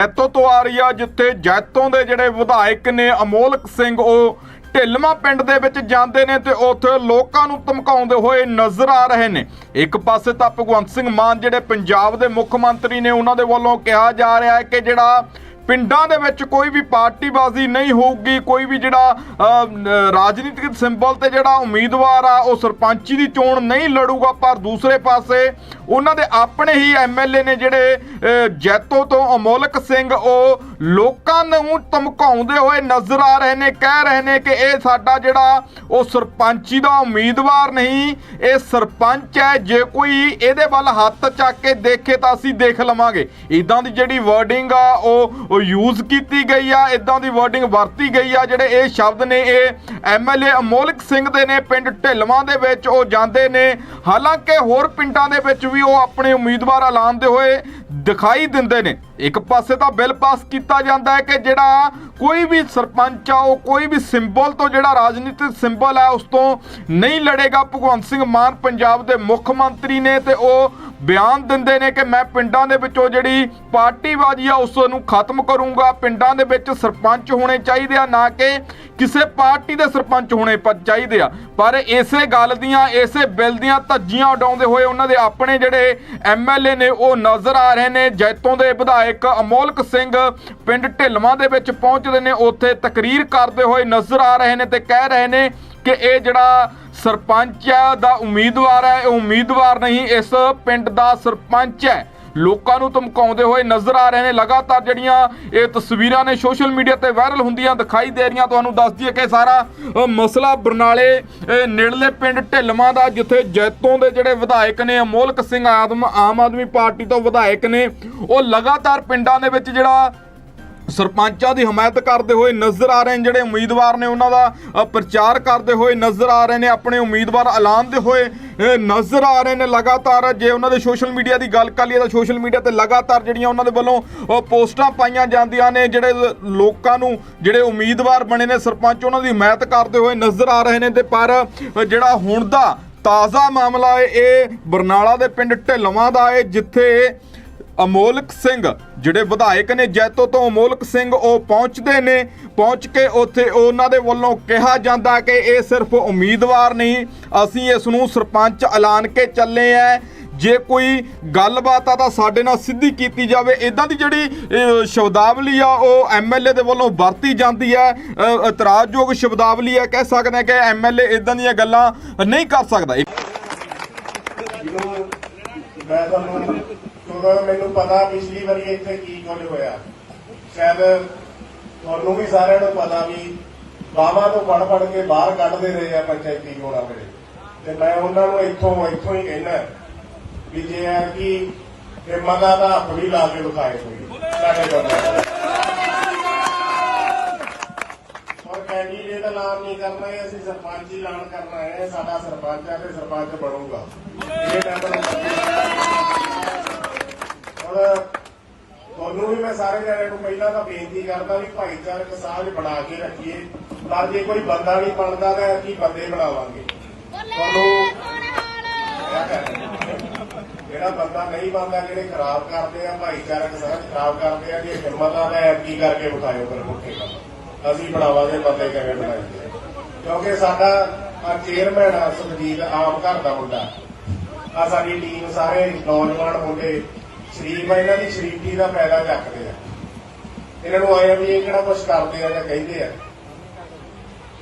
ਜੈਤੋ ਤੋਂ ਆ ਰਹੀ ਆ, ਜਿੱਥੇ ਜੈਤੋਂ ਦੇ ਜਿਹੜੇ ਵਿਧਾਇਕ ਨੇ, ਅਮੋਲਕ ਸਿੰਘ, ਉਹ ਢਿੱਲਮਾ ਪਿੰਡ ਦੇ ਵਿੱਚ ਜਾਂਦੇ ਨੇ ਤੇ ਉੱਥੇ ਲੋਕਾਂ ਨੂੰ ਧਮਕਾਉਂਦੇ ਹੋਏ ਨਜ਼ਰ ਆ ਰਹੇ ਨੇ। ਇੱਕ ਪਾਸੇ ਤਾਂ ਭਗਵੰਤ ਸਿੰਘ ਮਾਨ, ਜਿਹੜੇ ਪੰਜਾਬ ਦੇ ਮੁੱਖ ਮੰਤਰੀ ਨੇ, ਉਹਨਾਂ ਦੇ ਵੱਲੋਂ ਕਿਹਾ ਜਾ ਰਿਹਾ ਹੈ ਕਿ ਜਿਹੜਾ ਪਿੰਡਾਂ ਦੇ ਵਿੱਚ ਕੋਈ ਵੀ ਪਾਰਟੀਬਾਜ਼ੀ ਨਹੀਂ ਹੋਊਗੀ, ਕੋਈ ਵੀ ਜਿਹੜਾ ਰਾਜਨੀਤਿਕ ਸਿੰਬਲ ਤੇ ਜਿਹੜਾ ਉਮੀਦਵਾਰ ਆ, ਉਹ ਸਰਪੰਚੀ ਦੀ ਚੋਣ ਨਹੀਂ ਲੜੂਗਾ, ਪਰ ਦੂਸਰੇ ਪਾਸੇ ਉਹਨਾਂ ਦੇ ਆਪਣੇ ਹੀ ਐਮਐਲਏ ਨੇ ਜਿਹੜੇ ਜੈਤੋ ਤੋਂ ਅਮੋਲਕ ਸਿੰਘ, ਉਹ ਲੋਕਾਂ ਨੂੰ ਧਮਕਾਉਂਦੇ ਹੋਏ ਨਜ਼ਰ ਆ ਰਹੇ ਨੇ, ਕਹਿ ਰਹੇ ਨੇ ਕਿ ਇਹ ਸਾਡਾ ਜਿਹੜਾ, ਉਹ ਸਰਪੰਚੀ ਦਾ ਉਮੀਦਵਾਰ ਨਹੀਂ, ਇਹ ਸਰਪੰਚ ਹੈ, ਜੇ ਕੋਈ ਇਹਦੇ ਵੱਲ ਹੱਥ ਚੱਕ ਕੇ ਦੇਖੇ ਤਾਂ ਅਸੀਂ ਦੇਖ ਲਵਾਂਗੇ। ਇਦਾਂ ਦੀ ਜਿਹੜੀ ਵਰਡਿੰਗ ਆ, ਉਹ ਯੂਜ਼ ਕੀਤੀ ਗਈ ਆ ਇਦਾਂ ਦੀ ਵਰਡਿੰਗ ਵਰਤੀ ਗਈ ਆ, ਜਿਹੜੇ ਇਹ ਸ਼ਬਦ ਨੇ, ਇਹ ਐਮਐਲਏ ਅਮੋਲਕ ਸਿੰਘ ਦੇ ਨੇ, ਪਿੰਡ ਢਿਲਵਾਂ ਦੇ ਵਿੱਚ ਉਹ ਜਾਂਦੇ ਨੇ। ਹਾਲਾਂਕਿ ਹੋਰ ਪਿੰਡਾਂ ਦੇ ਵਿੱਚ ਵੀ ਉਹ ਆਪਣੇ ਉਮੀਦਵਾਰ ਐਲਾਨਦੇ ਹੋਏ ਦਿਖਾਈ ਦਿੰਦੇ ਨੇ। ਇੱਕ ਪਾਸੇ ਤਾਂ ਬਿੱਲ ਪਾਸ ਕੀਤਾ ਜਾਂਦਾ ਹੈ ਕਿ ਜਿਹੜਾ ਕੋਈ ਵੀ ਸਰਪੰਚ ਆ, ਉਹ ਕੋਈ ਵੀ ਸਿੰਬਲ ਤੋਂ ਜਿਹੜਾ ਰਾਜਨੀਤਿਕ ਸਿੰਬਲ ਹੈ, ਉਸ ਤੋਂ ਨਹੀਂ ਲੜੇਗਾ। ਭਗਵੰਤ ਸਿੰਘ ਮਾਨ ਪੰਜਾਬ ਦੇ ਮੁੱਖ ਮੰਤਰੀ ਨੇ ਤੇ ਉਹ ਬਿਆਨ ਦਿੰਦੇ ਨੇ ਕਿ ਮੈਂ ਪਿੰਡਾਂ ਦੇ ਵਿੱਚੋਂ ਜਿਹੜੀ ਪਾਰਟੀਬਾਜ਼ੀ ਆ, ਉਸ ਨੂੰ ਖਤਮ ਕਰੂੰਗਾ। ਪਿੰਡਾਂ ਦੇ ਵਿੱਚ ਸਰਪੰਚ ਹੋਣੇ ਚਾਹੀਦੇ ਆ, ਨਾ ਕਿ ਕਿਸੇ ਪਾਰਟੀ ਦੇ ਸਰਪੰਚ ਹੋਣੇ ਚਾਹੀਦੇ ਆ। ਪਰ ਇਸੇ ਗੱਲ ਦੀਆਂ, ਇਸੇ ਬਿੱਲ ਦੀਆਂ ਧੱਜੀਆਂ ਉਡਾਉਂਦੇ ਹੋਏ ਉਹਨਾਂ ਦੇ ਆਪਣੇ ਜਿਹੜੇ ਐਮਐਲਏ ਨੇ, ਉਹ ਨਜ਼ਰ ਆ ਰਹੇ ਨੇ। ਜੈਤੋਂ ਦੇ ਵਿਧਾਇਕ ਅਮੋਲਕ ਸਿੰਘ ਪਿੰਡ ਢਿਲਵਾਂ ਦੇ ਵਿੱਚ ਪਹੁੰਚਦੇ ਨੇ। ਉੱਥੇ ਤਕਰੀਰ ਕਰਦੇ ਹੋਏ ਨਜ਼ਰ ਆ ਰਹੇ ਨੇ ਤੇ ਕਹਿ ਰਹੇ ਨੇ ਕਿ ਇਹ ਜਿਹੜਾ ਸਰਪੰਚ ਹੈ ਦਾ ਉਮੀਦਵਾਰ ਹੈ, ਇਹ ਉਮੀਦਵਾਰ ਨਹੀਂ, ਇਸ ਪਿੰਡ ਦਾ ਸਰਪੰਚ ਹੈ। ਲੋਕਾਂ ਨੂੰ ਧਮਕਾਉਂਦੇ ਹੋਏ ਨਜ਼ਰ ਆ ਰਹੇ ਨੇ। ਲਗਾਤਾਰ ਜਿਹੜੀਆਂ ਇਹ ਤਸਵੀਰਾਂ ਨੇ ਸੋਸ਼ਲ ਮੀਡੀਆ ਤੇ ਵਾਇਰਲ ਹੁੰਦੀਆਂ ਦਿਖਾਈ ਦੇ ਰਹੀਆਂ। ਤੁਹਾਨੂੰ ਦੱਸ ਦਈਏ ਕਿ ਸਾਰਾ ਮਸਲਾ ਬਰਨਾਲੇ ਨੇੜਲੇ ਪਿੰਡ ਢਿਲਵਾਂ ਦਾ, ਜਿੱਥੇ ਜੈਤੋਂ ਦੇ ਜਿਹੜੇ ਵਿਧਾਇਕ ਨੇ, ਅਮੋਲਕ ਸਿੰਘ ਆਦਮ ਆਮ ਆਦਮੀ ਪਾਰਟੀ ਤੋਂ ਵਿਧਾਇਕ ਨੇ, ਉਹ ਲਗਾਤਾਰ ਪਿੰਡਾਂ ਦੇ ਵਿੱਚ ਜਿਹੜਾ ਸਰਪੰਚਾਂ ਦੀ ਹਮਾਇਤ ਕਰਦੇ ਹੋਏ ਨਜ਼ਰ ਆ ਰਹੇ ਨੇ ਜਿਹੜੇ ਉਮੀਦਵਾਰ ਨੇ ਉਹਨਾਂ ਦਾ ਪ੍ਰਚਾਰ ਕਰਦੇ ਹੋਏ ਨਜ਼ਰ ਆ ਰਹੇ ਨੇ, ਆਪਣੇ ਉਮੀਦਵਾਰ ਐਲਾਨਦੇ ਹੋਏ ਨਜ਼ਰ ਆ ਰਹੇ ਨੇ ਲਗਾਤਾਰ। ਜੇ ਉਹਨਾਂ ਦੇ ਸੋਸ਼ਲ ਮੀਡੀਆ ਦੀ ਗੱਲ ਕਰ ਲਈਏ ਤਾਂ ਸੋਸ਼ਲ ਮੀਡੀਆ ਤੇ ਲਗਾਤਾਰ ਜਿਹੜੀਆਂ ਉਹਨਾਂ ਦੇ ਵੱਲੋਂ ਪੋਸਟਾਂ ਪਾਈਆਂ ਜਾਂਦੀਆਂ ਨੇ, ਜਿਹੜੇ ਲੋਕਾਂ ਨੂੰ, ਜਿਹੜੇ ਉਮੀਦਵਾਰ ਬਣੇ ਨੇ ਸਰਪੰਚ, ਉਹਨਾਂ ਦੀ ਹਮਾਇਤ ਕਰਦੇ ਹੋਏ ਨਜ਼ਰ ਆ ਰਹੇ ਨੇ ਤੇ ਪਰ ਜਿਹੜਾ ਹੁਣ ਦਾ ਤਾਜ਼ਾ ਮਾਮਲਾ ਹੈ, ਇਹ ਬਰਨਾਲਾ ਦੇ ਪਿੰਡ ਢਿੱਲਵਾਂ ਦਾ ਹੈ, ਜਿੱਥੇ ਅਮੋਲਕ ਸਿੰਘ, ਜਿਹੜੇ ਵਿਧਾਇਕ ਨੇ ਜੈਤੋ ਤੋਂ ਅਮੋਲਕ ਸਿੰਘ, ਉਹ ਪਹੁੰਚਦੇ ਨੇ। ਪਹੁੰਚ ਕੇ ਉੱਥੇ ਉਹਨਾਂ ਦੇ ਵੱਲੋਂ ਕਿਹਾ ਜਾਂਦਾ ਕਿ ਇਹ ਸਿਰਫ ਉਮੀਦਵਾਰ ਨਹੀਂ, ਅਸੀਂ ਇਸ ਨੂੰ ਸਰਪੰਚ ਐਲਾਨ ਕੇ ਚੱਲੇ ਆ ਜੇ ਕੋਈ ਗੱਲਬਾਤ ਆ ਤਾਂ ਸਾਡੇ ਨਾਲ ਸਿੱਧੀ ਕੀਤੀ ਜਾਵੇ। ਇਦਾਂ ਦੀ ਜਿਹੜੀ ਸ਼ਬਦਾਵਲੀ ਆ, ਉਹ ਐਮਐਲਏ ਦੇ ਵੱਲੋਂ ਵਰਤੀ ਜਾਂਦੀ ਹੈ ਇਤਰਾਜ਼ਯੋਗ ਸ਼ਬਦਾਵਲੀ ਆ ਕਹਿ ਸਕਦੇ ਹਾਂ ਕਿ ਐਮਐਲਏ ਇਦਾਂ ਦੀਆਂ ਗੱਲਾਂ ਨਹੀਂ ਕਰ ਸਕਦਾ। ਮੈਂ ਤੁਹਾਨੂੰ ਕਿਉਂਕਿ ਮੈਨੂੰ ਪਤਾ ਪਿਛਲੀ ਵਾਰੀ ਇੱਥੇ ਕੀ ਕੁਝ ਹੋਇਆ। ਸ਼ਾਇਦ ਤੁਹਾਨੂੰ ਵੀ ਸਾਰਿਆਂ ਨੂੰ ਪਤਾ ਵੀ ਬਾਵਾ ਤੋਂ ਪੜ ਪੜ ਕੇ ਬਾਹਰ ਕੱਢਦੇ ਰਹੇ ਆ ਪੰਚਾਇਤੀ ਚੋਣਾਂ ਵੇਲੇ। ਤੇ ਮੈਂ ਉਹਨਾਂ ਨੂੰ ਇੱਥੋਂ ਇੱਥੋਂ ਹੀ ਕਹਿਣਾ ਵੀ ਜੇ ਆ ਕਿ ਹਿੰਮਤਾਂ ਦਾ ਹੱਥ ਵੀ ਲਾ ਕੇ ਵਿਖਾਏ ਕੋਈ। ਸਾਡੇ ਬੰਦੇ ਕੈਂਡੀਡੇਟ ਐਲਾਨ ਨਹੀਂ ਕਰਨਾ ਹੈ? ਅਸੀਂ ਸਰਪੰਚ ਹੀ ਐਲਾਨ ਕਰਨਾ ਹੈ। ਸਾਡਾ ਸਰਪੰਚ ਆ ਤੇ ਸਰਪੰਚ ਬਣੂਗਾ। ਇਹ ਮੈਂਬਰ ਔਰ ਤੁਹਾਨੂੰ ਵੀ ਮੈਂ ਸਾਰੇ ਜਣਿਆਂ ਨੂੰ ਪਹਿਲਾਂ ਤਾਂ ਬੇਨਤੀ ਕਰਦਾ ਵੀ ਭਾਈਚਾਰਕ ਸਾਂਝ ਬਣਾ ਕੇ ਰੱਖੀਏ। ਪਰ ਜੇ ਕੋਈ ਬੰਦਾ ਨਹੀਂ ਬਣਦਾ ਤਾਂ ਅਸੀਂ ਬੰਦੇ ਬਣਾਵਾਂਗੇ। ਤੁਹਾਨੂੰ ਜਿਹੜਾ ਬੰਦਾ ਨਹੀਂ ਬਣਦਾ ਜਿਹੜੇ ਖਰਾਬ ਕਰਦੇ ਆ ਭਾਈਚਾਰਕ ਸਾਂਝ ਖਰਾਬ ਕਰਦੇ ਆ ਜੇ ਹਿੰਮਤਾਂ ਦਾ ਐਕੀ ਕਰਕੇ ਵਿਖਾਇਓ ਪੁੱਠੇ ਕੰਮ ਅਸੀਂ ਬਣਾਵਾਂਗੇ ਬੰਦੇ ਕਿਵੇਂ ਬਣਾਈਏ ਕਿਉਂਕਿ ਸਾਡਾ ਆ ਚੇਅਰਮੈਨ ਆ ਸੁਖਜੀਤ ਆਮ ਘਰ ਦਾ ਮੁੰਡਾ। ਆ ਸਾਡੀ ਟੀਮ ਸਾਰੇ ਨੌਜਵਾਨ ਮੁੰਡੇ। ਸ਼ਰੀਫ ਆ, ਇਹਨਾਂ ਦੀ ਸ਼ਰੀਫੀ ਦਾ ਫਾਇਦਾ ਚੱਕਦੇ ਆ? ਇਹਨਾਂ ਨੂੰ ਆਇਆ ਵੀ ਇਹ ਕਿਹੜਾ ਕੁਝ ਕਰਦੇ ਆ ਜਾਂ ਕਹਿੰਦੇ ਆ।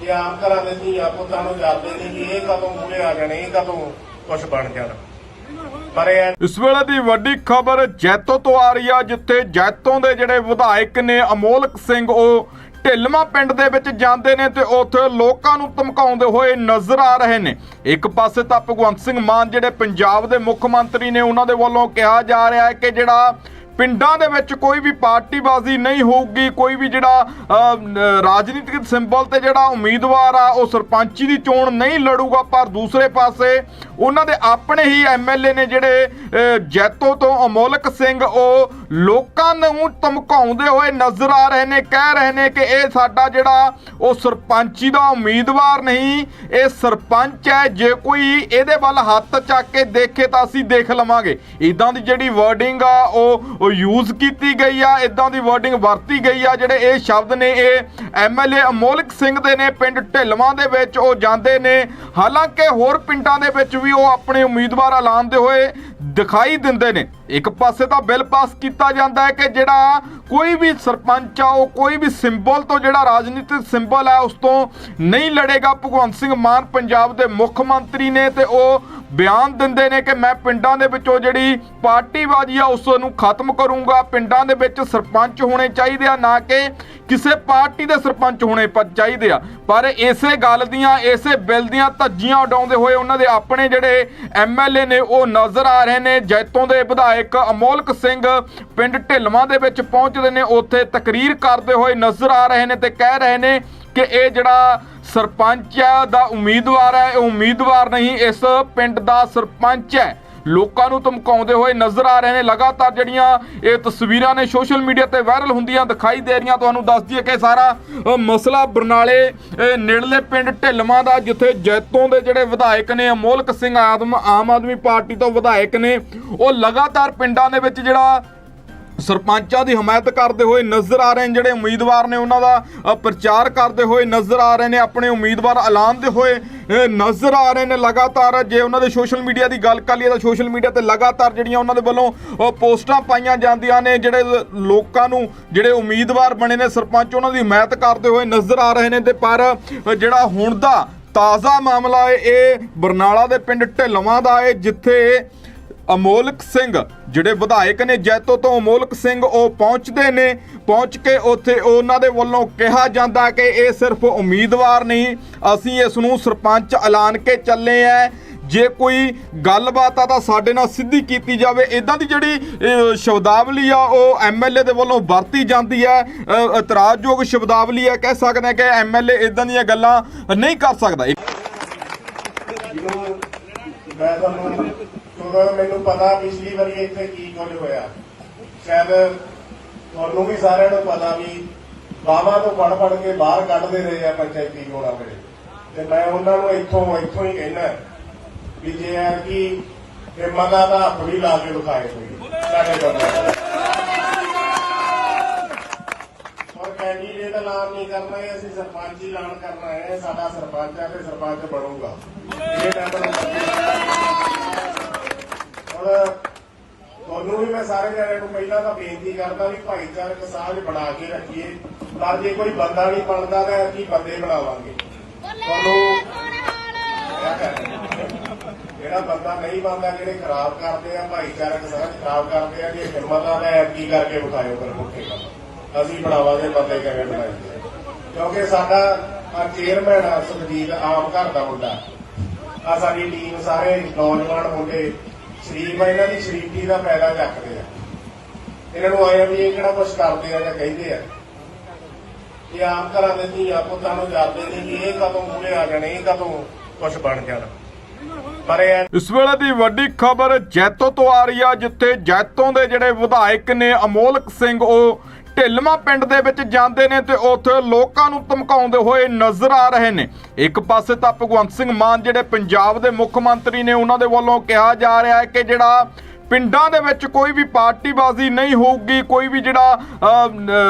ਇਹ ਆਮ ਘਰਾਂ ਦੇ ਧੀਆਂ ਪੁੱਤਾਂ ਨੂੰ ਜਾਂਦੇ ਨੇ ਕਿ ਇਹ ਕਦੋਂ ਮੂਹਰੇ ਆ ਜਾਣੇ, ਇਹ ਕਦੋਂ ਕੁਝ ਬਣ ਜਾਣਾ। ਇਸ ਵੇਲੇ ਦੀ ਵੱਡੀ ਖਬਰ ਜੈਤੋ ਤੋਂ ਆ ਰਹੀ ਆ, ਜਿੱਥੇ ਜੈਤੋ ਦੇ ਜਿਹੜੇ ਵਿਧਾਇਕ ਨੇ, ਅਮੋਲਕ ਸਿੰਘ, ਉਹ ਢਿਲਮਾ ਪਿੰਡ ਦੇ ਵਿੱਚ ਜਾਂਦੇ ਨੇ ਤੇ ਉੱਥੇ ਲੋਕਾਂ ਨੂੰ ਧਮਕਾਉਂਦੇ ਹੋਏ ਨਜ਼ਰ ਆ ਰਹੇ ਨੇ। ਇੱਕ ਪਾਸੇ ਤਾਂ ਭਗਵੰਤ ਸਿੰਘ ਮਾਨ ਜਿਹੜੇ ਪੰਜਾਬ ਦੇ ਮੁੱਖ ਮੰਤਰੀ ਨੇ, ਉਹਨਾਂ ਦੇ ਵੱਲੋਂ ਕਿਹਾ ਜਾ ਰਿਹਾ ਹੈ ਕਿ ਜਿਹੜਾ ਪਿੰਡਾਂ ਦੇ ਵਿੱਚ ਕੋਈ ਵੀ ਪਾਰਟੀਬਾਜ਼ੀ ਨਹੀਂ ਹੋਊਗੀ, ਕੋਈ ਵੀ ਜਿਹੜਾ ਰਾਜਨੀਤਿਕ ਸਿੰਬਲ ਤੇ ਜਿਹੜਾ ਉਮੀਦਵਾਰ ਆ, ਉਹ ਸਰਪੰਚੀ ਦੀ ਚੋਣ ਨਹੀਂ ਲੜੂਗਾ, ਪਰ ਦੂਸਰੇ ਪਾਸੇ ਉਹਨਾਂ ਦੇ ਆਪਣੇ ਹੀ ਐਮਐਲਏ ਨੇ ਜਿਹੜੇ ਜੈਤੋ ਤੋਂ ਅਮੋਲਕ ਸਿੰਘ, ਉਹ ਲੋਕਾਂ ਨੂੰ ਧਮਕਾਉਂਦੇ ਹੋਏ ਨਜ਼ਰ ਆ ਰਹੇ ਨੇ, ਕਹਿ ਰਹੇ ਨੇ ਕਿ ਇਹ ਸਾਡਾ ਜਿਹੜਾ, ਉਹ ਸਰਪੰਚੀ ਦਾ ਉਮੀਦਵਾਰ ਨਹੀਂ, ਇਹ ਸਰਪੰਚ ਹੈ, ਜੇ ਕੋਈ ਇਹਦੇ ਵੱਲ ਹੱਥ ਚੱਕ ਕੇ ਦੇਖੇ ਤਾਂ ਅਸੀਂ ਦੇਖ ਲਵਾਂਗੇ। ਇਦਾਂ ਦੀ ਜਿਹੜੀ ਵਰਡਿੰਗ ਆ, ਉਹ ਯੂਜ਼ ਕੀਤੀ ਗਈ ਆ ਇਦਾਂ ਦੀ ਵਰਡਿੰਗ ਵਰਤੀ ਗਈ ਆ, ਜਿਹੜੇ ਇਹ ਸ਼ਬਦ ਨੇ, ਇਹ ਐਮਐਲਏ ਅਮੋਲਕ ਸਿੰਘ ਦੇ ਨੇ, ਪਿੰਡ ਢਿਲਵਾਂ ਦੇ ਵਿੱਚ ਉਹ ਜਾਂਦੇ ਨੇ। ਹਾਲਾਂਕਿ ਹੋਰ ਪਿੰਡਾਂ ਦੇ ਵਿੱਚ ਵੀ ਉਹ ਆਪਣੇ ਉਮੀਦਵਾਰ ਐਲਾਨਦੇ ਹੋਏ ਦਿਖਾਈ ਦਿੰਦੇ ਨੇ। ਇੱਕ ਪਾਸੇ ਤਾਂ ਬਿੱਲ ਪਾਸ ਕੀਤਾ ਜਾਂਦਾ ਹੈ ਕਿ ਜਿਹੜਾ ਕੋਈ ਵੀ ਸਰਪੰਚ ਆ, ਉਹ ਕੋਈ ਵੀ ਸਿੰਬਲ ਤੋਂ ਜਿਹੜਾ ਰਾਜਨੀਤਿਕ ਸਿੰਬਲ ਹੈ ਉਸ ਤੋਂ ਨਹੀਂ ਲੜੇਗਾ। ਭਗਵੰਤ ਸਿੰਘ ਮਾਨ ਪੰਜਾਬ ਦੇ ਮੁੱਖ ਮੰਤਰੀ ਨੇ ਤੇ ਉਹ ਬਿਆਨ ਦਿੰਦੇ ਨੇ ਕਿ ਮੈਂ ਪਿੰਡਾਂ ਦੇ ਵਿੱਚੋਂ ਜਿਹੜੀ ਪਾਰਟੀਬਾਜ਼ੀ ਆ, ਉਸ ਨੂੰ ਖਤਮ ਕਰੂੰਗਾ। ਪਿੰਡਾਂ ਦੇ ਵਿੱਚ ਸਰਪੰਚ ਹੋਣੇ ਚਾਹੀਦੇ ਆ, ਨਾ ਕਿ ਕਿਸੇ ਪਾਰਟੀ ਦੇ ਸਰਪੰਚ ਹੋਣੇ ਪ- ਚਾਹੀਦੇ ਆ। ਪਰ ਇਸੇ ਗੱਲ ਦੀਆਂ, ਇਸੇ ਬਿੱਲ ਦੀਆਂ ਧੱਜੀਆਂ ਉਡਾਉਂਦੇ ਹੋਏ ਉਹਨਾਂ ਦੇ ਆਪਣੇ ਜਿਹੜੇ ਐਮਐਲਏ ਨੇ, ਉਹ ਨਜ਼ਰ ਆ ਰਹੇ ਨੇ। ਜੈਤੋਂ ਦੇ ਵਿਧਾਇਕ ਅਮੋਲਕ ਸਿੰਘ ਪਿੰਡ ਢਿਲਵਾਂ ਦੇ ਵਿੱਚ ਪਹੁੰਚਦੇ ਨੇ। ਉੱਥੇ ਤਕਰੀਰ ਕਰਦੇ ਹੋਏ ਨਜ਼ਰ ਆ ਰਹੇ ਨੇ ਤੇ ਕਹਿ ਰਹੇ ਨੇ ਕਿ ਇਹ ਜਿਹੜਾ ਸਰਪੰਚ ਹੈ ਦਾ ਉਮੀਦਵਾਰ ਹੈ, ਇਹ ਉਮੀਦਵਾਰ ਨਹੀਂ, ਇਸ ਪਿੰਡ ਦਾ ਸਰਪੰਚ ਹੈ। ਲੋਕਾਂ ਨੂੰ ਧਮਕਾਉਂਦੇ ਹੋਏ ਨਜ਼ਰ ਆ ਰਹੇ ਨੇ, ਲਗਾਤਾਰ ਜਿਹੜੀਆਂ ਇਹ ਤਸਵੀਰਾਂ ਨੇ ਸੋਸ਼ਲ ਮੀਡੀਆ ਤੇ ਵਾਇਰਲ ਹੁੰਦੀਆਂ ਦਿਖਾਈ ਦੇ ਰਹੀਆਂ, ਤੁਹਾਨੂੰ ਦੱਸ ਦਈਏ ਕਿ ਸਾਰਾ ਮਸਲਾ ਬਰਨਾਲੇ ਨੇੜਲੇ ਪਿੰਡ ਢਿਲਵਾਂ ਦਾ, ਜਿੱਥੇ ਜੈਤੋਂ ਦੇ ਜਿਹੜੇ ਵਿਧਾਇਕ ਨੇ, ਅਮੋਲਕ ਸਿੰਘ ਆਦਮ, ਆਮ ਆਦਮੀ ਪਾਰਟੀ ਤੋਂ ਵਿਧਾਇਕ ਨੇ, ਉਹ ਲਗਾਤਾਰ ਪਿੰਡਾਂ ਦੇ ਵਿੱਚ ਜਿਹੜਾ ਸਰਪੰਚਾਂ ਦੀ ਹਮਾਇਤ ਕਰਦੇ ਹੋਏ ਨਜ਼ਰ ਆ ਰਹੇ ਨੇ ਜਿਹੜੇ ਉਮੀਦਵਾਰ ਨੇ ਉਹਨਾਂ ਦਾ ਪ੍ਰਚਾਰ ਕਰਦੇ ਹੋਏ ਨਜ਼ਰ ਆ ਰਹੇ ਨੇ, ਆਪਣੇ ਉਮੀਦਵਾਰ ਐਲਾਨਦੇ ਹੋਏ ਨਜ਼ਰ ਆ ਰਹੇ ਨੇ ਲਗਾਤਾਰ। ਜੇ ਉਹਨਾਂ ਦੇ ਸੋਸ਼ਲ ਮੀਡੀਆ ਦੀ ਗੱਲ ਕਰ ਲਈਏ ਤਾਂ ਸੋਸ਼ਲ ਮੀਡੀਆ ਤੇ ਲਗਾਤਾਰ ਜਿਹੜੀਆਂ ਉਹਨਾਂ ਦੇ ਵੱਲੋਂ ਪੋਸਟਾਂ ਪਾਈਆਂ ਜਾਂਦੀਆਂ ਨੇ, ਜਿਹੜੇ ਲੋਕਾਂ ਨੂੰ, ਜਿਹੜੇ ਉਮੀਦਵਾਰ ਬਣੇ ਨੇ ਸਰਪੰਚ, ਉਹਨਾਂ ਦੀ ਹਮਾਇਤ ਕਰਦੇ ਹੋਏ ਨਜ਼ਰ ਆ ਰਹੇ ਨੇ ਤੇ ਪਰ ਜਿਹੜਾ ਹੁਣ ਦਾ ਤਾਜ਼ਾ ਮਾਮਲਾ ਹੈ, ਇਹ ਬਰਨਾਲਾ ਦੇ ਪਿੰਡ ਢਿੱਲਵਾਂ ਦਾ ਹੈ, ਜਿੱਥੇ ਅਮੋਲਕ ਸਿੰਘ। ਜਿਹੜੇ ਵਿਧਾਇਕ ਨੇ ਜੈਤੋ ਤੋਂ ਅਮੋਲਕ ਸਿੰਘ ਉਹ ਪਹੁੰਚਦੇ ਨੇ। ਪਹੁੰਚ ਕੇ ਉੱਥੇ ਉਹਨਾਂ ਦੇ ਵੱਲੋਂ ਕਿਹਾ ਜਾਂਦਾ ਕਿ ਇਹ ਸਿਰਫ ਉਮੀਦਵਾਰ ਨਹੀਂ, ਅਸੀਂ ਇਸ ਨੂੰ ਸਰਪੰਚ ਐਲਾਨ ਕੇ ਚੱਲੇ ਆ। ਜੇ ਕੋਈ ਗੱਲਬਾਤ ਆ ਤਾਂ ਸਾਡੇ ਨਾਲ ਸਿੱਧੀ ਕੀਤੀ ਜਾਵੇ। ਇਦਾਂ ਦੀ ਜਿਹੜੀ ਸ਼ਬਦਾਵਲੀ ਆ, ਉਹ ਐਮਐਲਏ ਦੇ ਵੱਲੋਂ ਵਰਤੀ ਜਾਂਦੀ ਹੈ ਇਤਰਾਜ਼ਯੋਗ ਸ਼ਬਦਾਵਲੀ ਆ। ਕਹਿ ਸਕਦੇ ਹਾਂ ਕਿ ਐਮਐਲਏ ਇਦਾਂ ਦੀਆਂ ਗੱਲਾਂ ਨਹੀਂ ਕਰ ਸਕਦਾ। ਮੈਂ ਤੁਹਾਨੂੰ ਕਿਉਂਕਿ ਮੈਨੂੰ ਪਤਾ ਪਿਛਲੀ ਵਾਰੀ ਇੱਥੇ ਕੀ ਕੁਝ ਹੋਇਆ। ਸ਼ਾਇਦ ਤੁਹਾਨੂੰ ਵੀ ਸਾਰਿਆਂ ਨੂੰ ਪਤਾ ਵੀ ਬਾਵਾ ਤੋਂ ਫੜ ਫੜ ਕੇ ਬਾਹਰ ਕੱਢਦੇ ਰਹੇ ਆ ਪੰਚਾਇਤੀ ਚੋਣਾਂ ਵੇਲੇ। ਤੇ ਮੈਂ ਉਹਨਾਂ ਨੂੰ ਇੱਥੋਂ ਇੱਥੋਂ ਹੀ ਕਹਿਣਾ ਵੀ ਜੇ ਆ ਕਿ ਹਿੰਮਤਾਂ ਦਾ ਹੱਥ ਵੀ ਲਾ ਕੇ ਵਿਖਾਏ ਕੋਈ ਸਾਡੇ ਬੰਦੇ ਕੈਂਡੀਡੇਟ ਐਲਾਨ ਨਹੀਂ ਕਰਨਾ ਹੈ ਅਸੀਂ ਸਰਪੰਚ ਹੀ ਐਲਾਨ ਕਰਨਾ ਹੈ, ਸਾਡਾ ਸਰਪੰਚ ਆ ਤੇ ਸਰਪੰਚ ਬਣੂਗਾ। ਇਹ ਮੈਂਬਰ ਔਰ ਤੁਹਾਨੂੰ ਵੀ ਮੈਂ ਸਾਰੇ ਜਣਿਆਂ ਨੂੰ ਪਹਿਲਾਂ ਤਾਂ ਬੇਨਤੀ ਕਰਦਾ ਵੀ ਭਾਈਚਾਰਕ ਸਾਂਝ ਬਣਾ ਕੇ ਰੱਖੀਏ। ਪਰ ਜੇ ਕੋਈ ਬੰਦਾ ਨਹੀਂ ਬਣਦਾ ਤਾਂ ਅਸੀਂ ਬੰਦੇ ਬਣਾਵਾਂਗੇ। ਤੁਹਾਨੂੰ ਜਿਹੜਾ ਬੰਦਾ ਨਹੀਂ ਬਣਦਾ, ਜਿਹੜੇ ਖਰਾਬ ਕਰਦੇ ਆ, ਭਾਈਚਾਰਕ ਸਾਂਝ ਖਰਾਬ ਕਰਦੇ ਆ, ਜੇ ਹਿੰਮਤਾਂ ਦਾ ਕੀ ਕਰਕੇ ਵਿਖਾਇਓ ਫਿਰ ਪੁੱਠੇ ਅਸੀਂ ਬਣਾਵਾਂਗੇ, ਬੰਦੇ ਕਿਵੇਂ ਬਣਾਈਏ। ਕਿਉਂਕਿ ਸਾਡਾ ਚੇਅਰਮੈਨ ਆ ਸੁਖਜੀਤ, ਆਮ ਘਰ ਦਾ ਮੁੰਡਾ। ਆ ਸਾਡੀ ਟੀਮ ਸਾਰੇ ਨੌਜਵਾਨ ਮੁੰਡੇ ਸ਼ਰੀਫ ਆ, ਇਹਨਾਂ ਦੀ ਸ਼ਰੀਫੀ ਦਾ ਫਾਇਦਾ ਚੱਕਦੇ ਆ। ਇਹਨਾਂ ਨੂੰ ਆਇਆ ਵੀ ਇਹ ਕਿਹੜਾ ਕੁਝ ਕਰਦੇ ਆ ਜਾਂ ਕਹਿੰਦੇ ਆ। ਇਹ ਆਮ ਘਰਾਂ ਦੇ ਧੀਆ ਪੁੱਤਾਂ ਨੂੰ ਜਾਣਦੇ ਨੇ ਕਿ ਇਹ ਕਦੋਂ ਮੂਹਰੇ ਆ ਜਾਣੇ, ਇਹ ਕਦੋਂ ਕੁਝ ਬਣ ਜਾਣਾ। ਪਰ ਇਸ ਵੇਲੇ ਦੀ ਵੱਡੀ ਖਬਰ ਜੈਤੋ ਤੋਂ ਆ ਰਹੀ ਆ, ਜਿੱਥੇ ਜੈਤੋ ਦੇ ਜਿਹੜੇ ਵਿਧਾਇਕ ਨੇ, ਅਮੋਲਕ ਸਿੰਘ, ਉਹ ਢਿਲਮਾ ਪਿੰਡ ਦੇ ਵਿੱਚ ਜਾਂਦੇ ਨੇ ਤੇ ਉੱਥੇ ਲੋਕਾਂ ਨੂੰ ਧਮਕਾਉਂਦੇ ਹੋਏ ਨਜ਼ਰ ਆ ਰਹੇ ਨੇ। ਇੱਕ ਪਾਸੇ ਤਾਂ ਭਗਵੰਤ ਸਿੰਘ ਮਾਨ, ਜਿਹੜੇ ਪੰਜਾਬ ਦੇ ਮੁੱਖ ਮੰਤਰੀ ਨੇ, ਉਹਨਾਂ ਦੇ ਵੱਲੋਂ ਕਿਹਾ ਜਾ ਰਿਹਾ ਹੈ ਕਿ ਜਿਹੜਾ ਪਿੰਡਾਂ ਦੇ ਵਿੱਚ ਕੋਈ ਵੀ ਪਾਰਟੀਬਾਜ਼ੀ ਨਹੀਂ ਹੋਊਗੀ, ਕੋਈ ਵੀ ਜਿਹੜਾ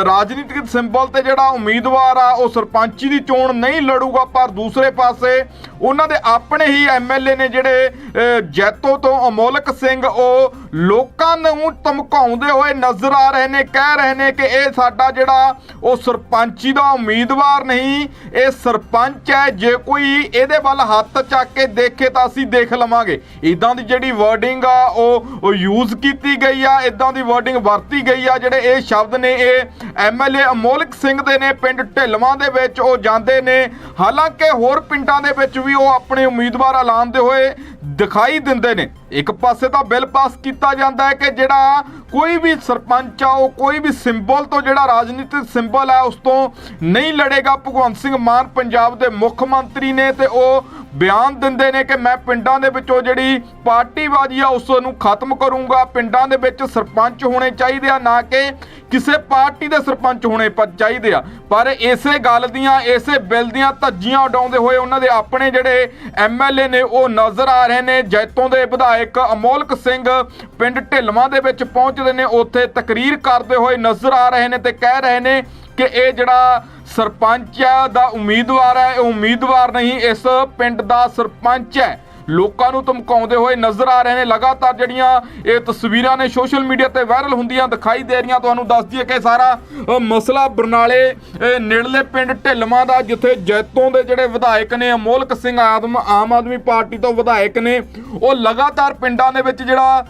ਰਾਜਨੀਤਿਕ ਸਿੰਬਲ ਤੇ ਜਿਹੜਾ ਉਮੀਦਵਾਰ ਆ, ਉਹ ਸਰਪੰਚੀ ਦੀ ਚੋਣ ਨਹੀਂ ਲੜੂਗਾ, ਪਰ ਦੂਸਰੇ ਪਾਸੇ ਉਹਨਾਂ ਦੇ ਆਪਣੇ ਹੀ ਐਮਐਲਏ ਨੇ ਜਿਹੜੇ ਜੈਤੋ ਤੋਂ ਅਮੋਲਕ ਸਿੰਘ, ਉਹ ਲੋਕਾਂ ਨੂੰ ਧਮਕਾਉਂਦੇ ਹੋਏ ਨਜ਼ਰ ਆ ਰਹੇ ਨੇ, ਕਹਿ ਰਹੇ ਨੇ ਕਿ ਇਹ ਸਾਡਾ ਜਿਹੜਾ, ਉਹ ਸਰਪੰਚੀ ਦਾ ਉਮੀਦਵਾਰ ਨਹੀਂ, ਇਹ ਸਰਪੰਚ ਹੈ, ਜੇ ਕੋਈ ਇਹਦੇ ਵੱਲ ਹੱਥ ਚੱਕ ਕੇ ਦੇਖੇ ਤਾਂ ਅਸੀਂ ਦੇਖ ਲਵਾਂਗੇ। ਇਦਾਂ ਦੀ ਜਿਹੜੀ ਵਰਡਿੰਗ ਆ, ਉਹ ਉਹ ਯੂਜ਼ ਕੀਤੀ ਗਈ ਆ ਇਦਾਂ ਦੀ ਵਰਡਿੰਗ ਵਰਤੀ ਗਈ ਆ, ਜਿਹੜੇ ਇਹ ਸ਼ਬਦ ਨੇ, ਇਹ ਐਮਐਲਏ ਅਮੋਲਕ ਸਿੰਘ ਦੇ ਨੇ, ਪਿੰਡ ਢਿਲਵਾਂ ਦੇ ਵਿੱਚ ਉਹ ਜਾਂਦੇ ਨੇ। ਹਾਲਾਂਕਿ ਹੋਰ ਪਿੰਡਾਂ ਦੇ ਵਿੱਚ ਵੀ ਉਹ ਆਪਣੇ ਉਮੀਦਵਾਰ ਐਲਾਨਦੇ ਹੋਏ ਦਿਖਾਈ ਦਿੰਦੇ ਨੇ। ਇੱਕ ਪਾਸੇ ਤਾਂ ਬਿੱਲ ਪਾਸ ਕੀਤਾ ਜਾਂਦਾ ਹੈ ਕਿ ਜਿਹੜਾ ਕੋਈ ਵੀ ਸਰਪੰਚ ਆ, ਉਹ ਕੋਈ ਵੀ ਸਿੰਬਲ ਤੋਂ ਜਿਹੜਾ ਰਾਜਨੀਤਿਕ ਸਿੰਬਲ ਹੈ ਉਸ ਤੋਂ ਨਹੀਂ ਲੜੇਗਾ। ਭਗਵੰਤ ਸਿੰਘ ਮਾਨ ਪੰਜਾਬ ਦੇ ਮੁੱਖ ਮੰਤਰੀ ਨੇ ਤੇ ਉਹ ਬਿਆਨ ਦਿੰਦੇ ਨੇ ਕਿ ਮੈਂ ਪਿੰਡਾਂ ਦੇ ਵਿੱਚੋਂ ਜਿਹੜੀ ਪਾਰਟੀਬਾਜ਼ੀ ਆ, ਉਸ ਨੂੰ ਖਤਮ ਕਰੂੰਗਾ। ਪਿੰਡਾਂ ਦੇ ਵਿੱਚ ਸਰਪੰਚ ਹੋਣੇ ਚਾਹੀਦੇ ਆ, ਨਾ ਕਿ ਕਿਸੇ ਪਾਰਟੀ ਦੇ ਸਰਪੰਚ ਹੋਣੇ ਪ- ਚਾਹੀਦੇ ਆ। ਪਰ ਇਸੇ ਗੱਲ ਦੀਆਂ, ਇਸੇ ਬਿੱਲ ਦੀਆਂ ਧੱਜੀਆਂ ਉਡਾਉਂਦੇ ਹੋਏ ਉਹਨਾਂ ਦੇ ਆਪਣੇ ਜਿਹੜੇ ਐਮਐਲਏ ਨੇ, ਉਹ ਨਜ਼ਰ ਆ ਰਹੇ ਨੇ। ਜੈਤੋਂ ਦੇ ਵਿਧਾਇਕ ਅਮੋਲਕ ਸਿੰਘ ਪਿੰਡ ਢਿਲਵਾਂ ਦੇ ਵਿੱਚ ਪਹੁੰਚ ਪਹੁੰਚਦੇ ਨੇ, ਉੱਥੇ ਤਕਰੀਰ ਕਰਦੇ ਹੋਏ ਨਜ਼ਰ ਆ ਰਹੇ ਨੇ ਤੇ ਕਹਿ ਰਹੇ ਨੇ ਕਿ ਇਹ ਜਿਹੜਾ ਸਰਪੰਚ ਆ, ਦਾ ਉਮੀਦਵਾਰ ਹੈ, ਇਹ ਉਮੀਦਵਾਰ ਨਹੀਂ, ਇਸ ਪਿੰਡ ਦਾ ਸਰਪੰਚ ਹੈ। ਲੋਕਾਂ ਨੂੰ ਧਮਕਾਉਂਦੇ ਹੋਏ ਨਜ਼ਰ ਆ ਰਹੇ ਨੇ, ਲਗਾਤਾਰ ਜਿਹੜੀਆਂ ਇਹ ਤਸਵੀਰਾਂ ਨੇ ਸੋਸ਼ਲ ਮੀਡੀਆ ਤੇ ਵਾਇਰਲ ਹੁੰਦੀਆਂ ਦਿਖਾਈ ਦੇ ਰਹੀਆਂ, ਤੁਹਾਨੂੰ ਦੱਸ ਦਈਏ ਕਿ ਸਾਰਾ ਮਸਲਾ ਬਰਨਾਲੇ ਨੇੜਲੇ ਪਿੰਡ ਢਿਲਵਾਂ ਦਾ, ਜਿੱਥੇ ਜੈਤੋਂ ਦੇ ਜਿਹੜੇ ਵਿਧਾਇਕ ਨੇ, ਅਮੋਲਕ ਸਿੰਘ ਆਦਮ, ਆਮ ਆਦਮੀ ਪਾਰਟੀ ਤੋਂ ਵਿਧਾਇਕ ਨੇ, ਉਹ ਲਗਾਤਾਰ ਪਿੰਡਾਂ ਦੇ ਵਿੱਚ ਜਿਹੜਾ